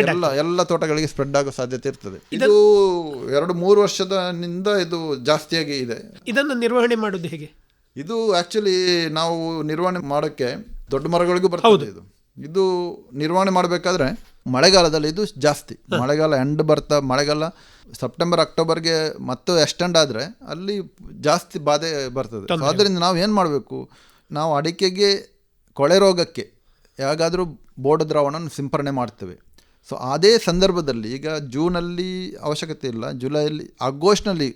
B: ಎಲ್ಲ ಎಲ್ಲ ತೋಟಗಳಿಗೆ ಸ್ಪ್ರೆಡ್ ಆಗೋ ಸಾಧ್ಯತೆ ಇರ್ತದೆ. ಇದು ಎರಡು ಮೂರು ವರ್ಷದಿಂದ ಇದು ಜಾಸ್ತಿಯಾಗಿ ಇದೆ.
A: ಇದನ್ನು ನಿರ್ವಹಣೆ ಮಾಡೋದು ಹೇಗೆ?
B: ಇದು ಆಕ್ಚುಲಿ ನಾವು ನಿರ್ವಹಣೆ ಮಾಡೋಕ್ಕೆ ದೊಡ್ಡ ಮರಗಳಿಗೂ ಬರ್ತದೆ ಇದು. ಇದು ನಿರ್ವಹಣೆ ಮಾಡಬೇಕಾದ್ರೆ ಮಳೆಗಾಲದಲ್ಲಿ ಇದು ಜಾಸ್ತಿ. ಮಳೆಗಾಲ ಎಂಡ್ ಬರ್ತಾ ಮಳೆಗಾಲ ಸೆಪ್ಟೆಂಬರ್ ಅಕ್ಟೋಬರ್ಗೆ ಮತ್ತು ಎಕ್ಸ್ಟೆಂಡ್ ಆದರೆ ಅಲ್ಲಿ ಜಾಸ್ತಿ ಬಾಧೆ ಬರ್ತದೆ. ಆದ್ದರಿಂದ ನಾವು ಏನು ಮಾಡಬೇಕು? ನಾವು ಅಡಿಕೆಗೆ ಕೊಳೆ ರೋಗಕ್ಕೆ ಯಾವಾಗಾದರೂ ಬೋರ್ಡ್ ದ್ರಾವಣ ಸಿಂಪರಣೆ ಮಾಡ್ತೇವೆ. ಸೊ ಅದೇ ಸಂದರ್ಭದಲ್ಲಿ ಈಗ ಜೂನಲ್ಲಿ ಅವಶ್ಯಕತೆ ಇಲ್ಲ. ಜುಲೈಲಿ ಆಗೋಸ್ಟ್ನಲ್ಲಿ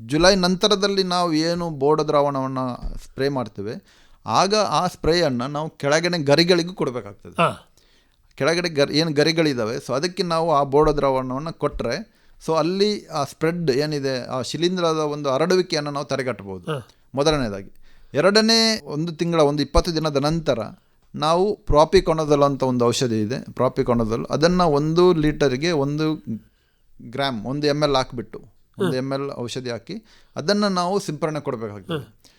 B: ಜುಲೈ ನಂತರದಲ್ಲಿ ನಾವು ಏನು ಬೋರ್ಡ್ ದ್ರಾವಣವನ್ನು ಸ್ಪ್ರೇ ಮಾಡ್ತೇವೆ. ಆಗ ಆ ಸ್ಪ್ರೇಯನ್ನು ನಾವು ಕೆಳಗಡೆ ಗರಿಗಳಿಗೂ ಕೊಡಬೇಕಾಗ್ತದೆ. ಕೆಳಗಡೆ ಗರಿ ಏನು ಗರಿಗಳಿದ್ದಾವೆ ಸೊ ಅದಕ್ಕೆ ನಾವು ಆ ಬೋಡ ದ್ರಾವಣವನ್ನು ಕೊಟ್ಟರೆ ಸೊ ಅಲ್ಲಿ ಆ ಸ್ಪ್ರೆಡ್ ಏನಿದೆ ಆ ಶಿಲೀಂಧ್ರದ ಒಂದು ಹರಡುವಿಕೆಯನ್ನು ನಾವು ತಡೆಗಟ್ಟಬಹುದು. ಮೊದಲನೇದಾಗಿ. ಎರಡನೇ ಒಂದು ತಿಂಗಳ ಒಂದು ಇಪ್ಪತ್ತು ದಿನದ ನಂತರ ನಾವು ಪ್ರಾಪಿಕೊಣದಲ್ ಅಂತ ಒಂದು ಔಷಧಿ ಇದೆ ಪ್ರಾಪಿಕೊಣದಲ್. ಅದನ್ನು ಒಂದು ಲೀಟರಿಗೆ ಒಂದು ಗ್ರಾಮ್ ಒಂದು ಎಂ ಎಲ್ ಹಾಕಿಬಿಟ್ಟು ಒಂದು ಎಂ ಎಲ್ ಔಷಧಿ ಹಾಕಿ ಅದನ್ನು ನಾವು ಸಿಂಪರಣೆ ಕೊಡಬೇಕಾಗ್ತದೆ.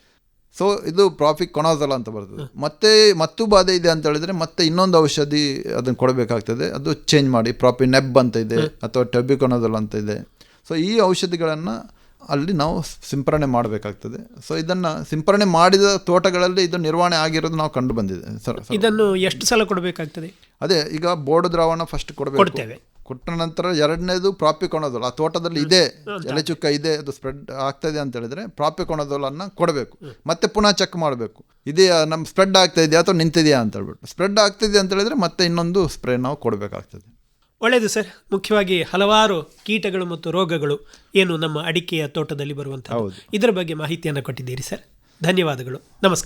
B: ಸೊ ಇದು ಪ್ರಾಫಿಕ್ ಕೊನಾಜಲ್ ಅಂತ ಬರ್ತದೆ. ಮತ್ತೆ ಮತ್ತು ಬಾಧೆ ಇದೆ ಅಂತ ಹೇಳಿದ್ರೆ ಮತ್ತೆ ಇನ್ನೊಂದು ಔಷಧಿ ಅದನ್ನು ಕೊಡಬೇಕಾಗ್ತದೆ. ಅದು ಚೇಂಜ್ ಮಾಡಿ ಪ್ರಾಪಿ ನೆಬ್ ಅಂತ ಇದೆ ಅಥವಾ ಟೆಬಿಕೊನಜಲ್ ಅಂತ ಇದೆ. ಸೊ ಈ ಔಷಧಿಗಳನ್ನು ಅಲ್ಲಿ ನಾವು ಸಿಂಪರಣೆ ಮಾಡಬೇಕಾಗ್ತದೆ. ಸೊ ಇದನ್ನು ಸಿಂಪರಣೆ ಮಾಡಿದ ತೋಟಗಳಲ್ಲಿ ಇದು ನಿರ್ವಹಣೆ ಆಗಿರೋದು ನಾವು ಕಂಡು ಬಂದಿದೆ. ಸರ್.
A: ಇದನ್ನು ಎಷ್ಟು ಸಲ ಕೊಡಬೇಕಾಗ್ತದೆ?
B: ಅದೇ ಈಗ ಬೋರ್ಡ್ ದ್ರಾವಣ ಫಸ್ಟ್ ಕೊಡಬೇಕು. ಕೊಟ್ಟ ನಂತರ ಎರಡನೇದು ಪ್ರಾಪಿಕೊಣದೋಲ್ ಆ ತೋಟದಲ್ಲಿ ಇದೆ ಎಲೆಚುಕ್ಕ ಇದೆ ಅದು ಸ್ಪ್ರೆಡ್ ಆಗ್ತದೆ ಅಂತ ಹೇಳಿದ್ರೆ ಪ್ರಾಪಿಕೊಣದೋಲನ್ನು ಕೊಡಬೇಕು. ಮತ್ತೆ ಪುನಃ ಚೆಕ್ ಮಾಡಬೇಕು. ಇದೆಯಾ ನಮ್ಮ ಸ್ಪ್ರೆಡ್ ಆಗ್ತಾ ಇದೆಯಾ ಅಥವಾ ನಿಂತಿದೆಯಾ ಅಂತ ಹೇಳ್ಬಿಟ್ಟು. ಸ್ಪ್ರೆಡ್ ಆಗ್ತಿದೆ ಅಂತ ಹೇಳಿದ್ರೆ ಮತ್ತೆ ಇನ್ನೊಂದು ಸ್ಪ್ರೇ ನಾವು ಕೊಡಬೇಕಾಗ್ತದೆ.
A: ಒಳ್ಳೆಯದು ಸರ್. ಮುಖ್ಯವಾಗಿ ಹಲವಾರು ಕೀಟಗಳು ಮತ್ತು ರೋಗಗಳು ಏನು ನಮ್ಮ ಅಡಿಕೆಯ ತೋಟದಲ್ಲಿ
B: ಬರುವಂತಹ.
A: ಇದರ ಬಗ್ಗೆ ಮಾಹಿತಿಯನ್ನು ಕೊಟ್ಟಿದ್ದೀರಿ ಸರ್. ಧನ್ಯವಾದಗಳು. ನಮಸ್ಕಾರ.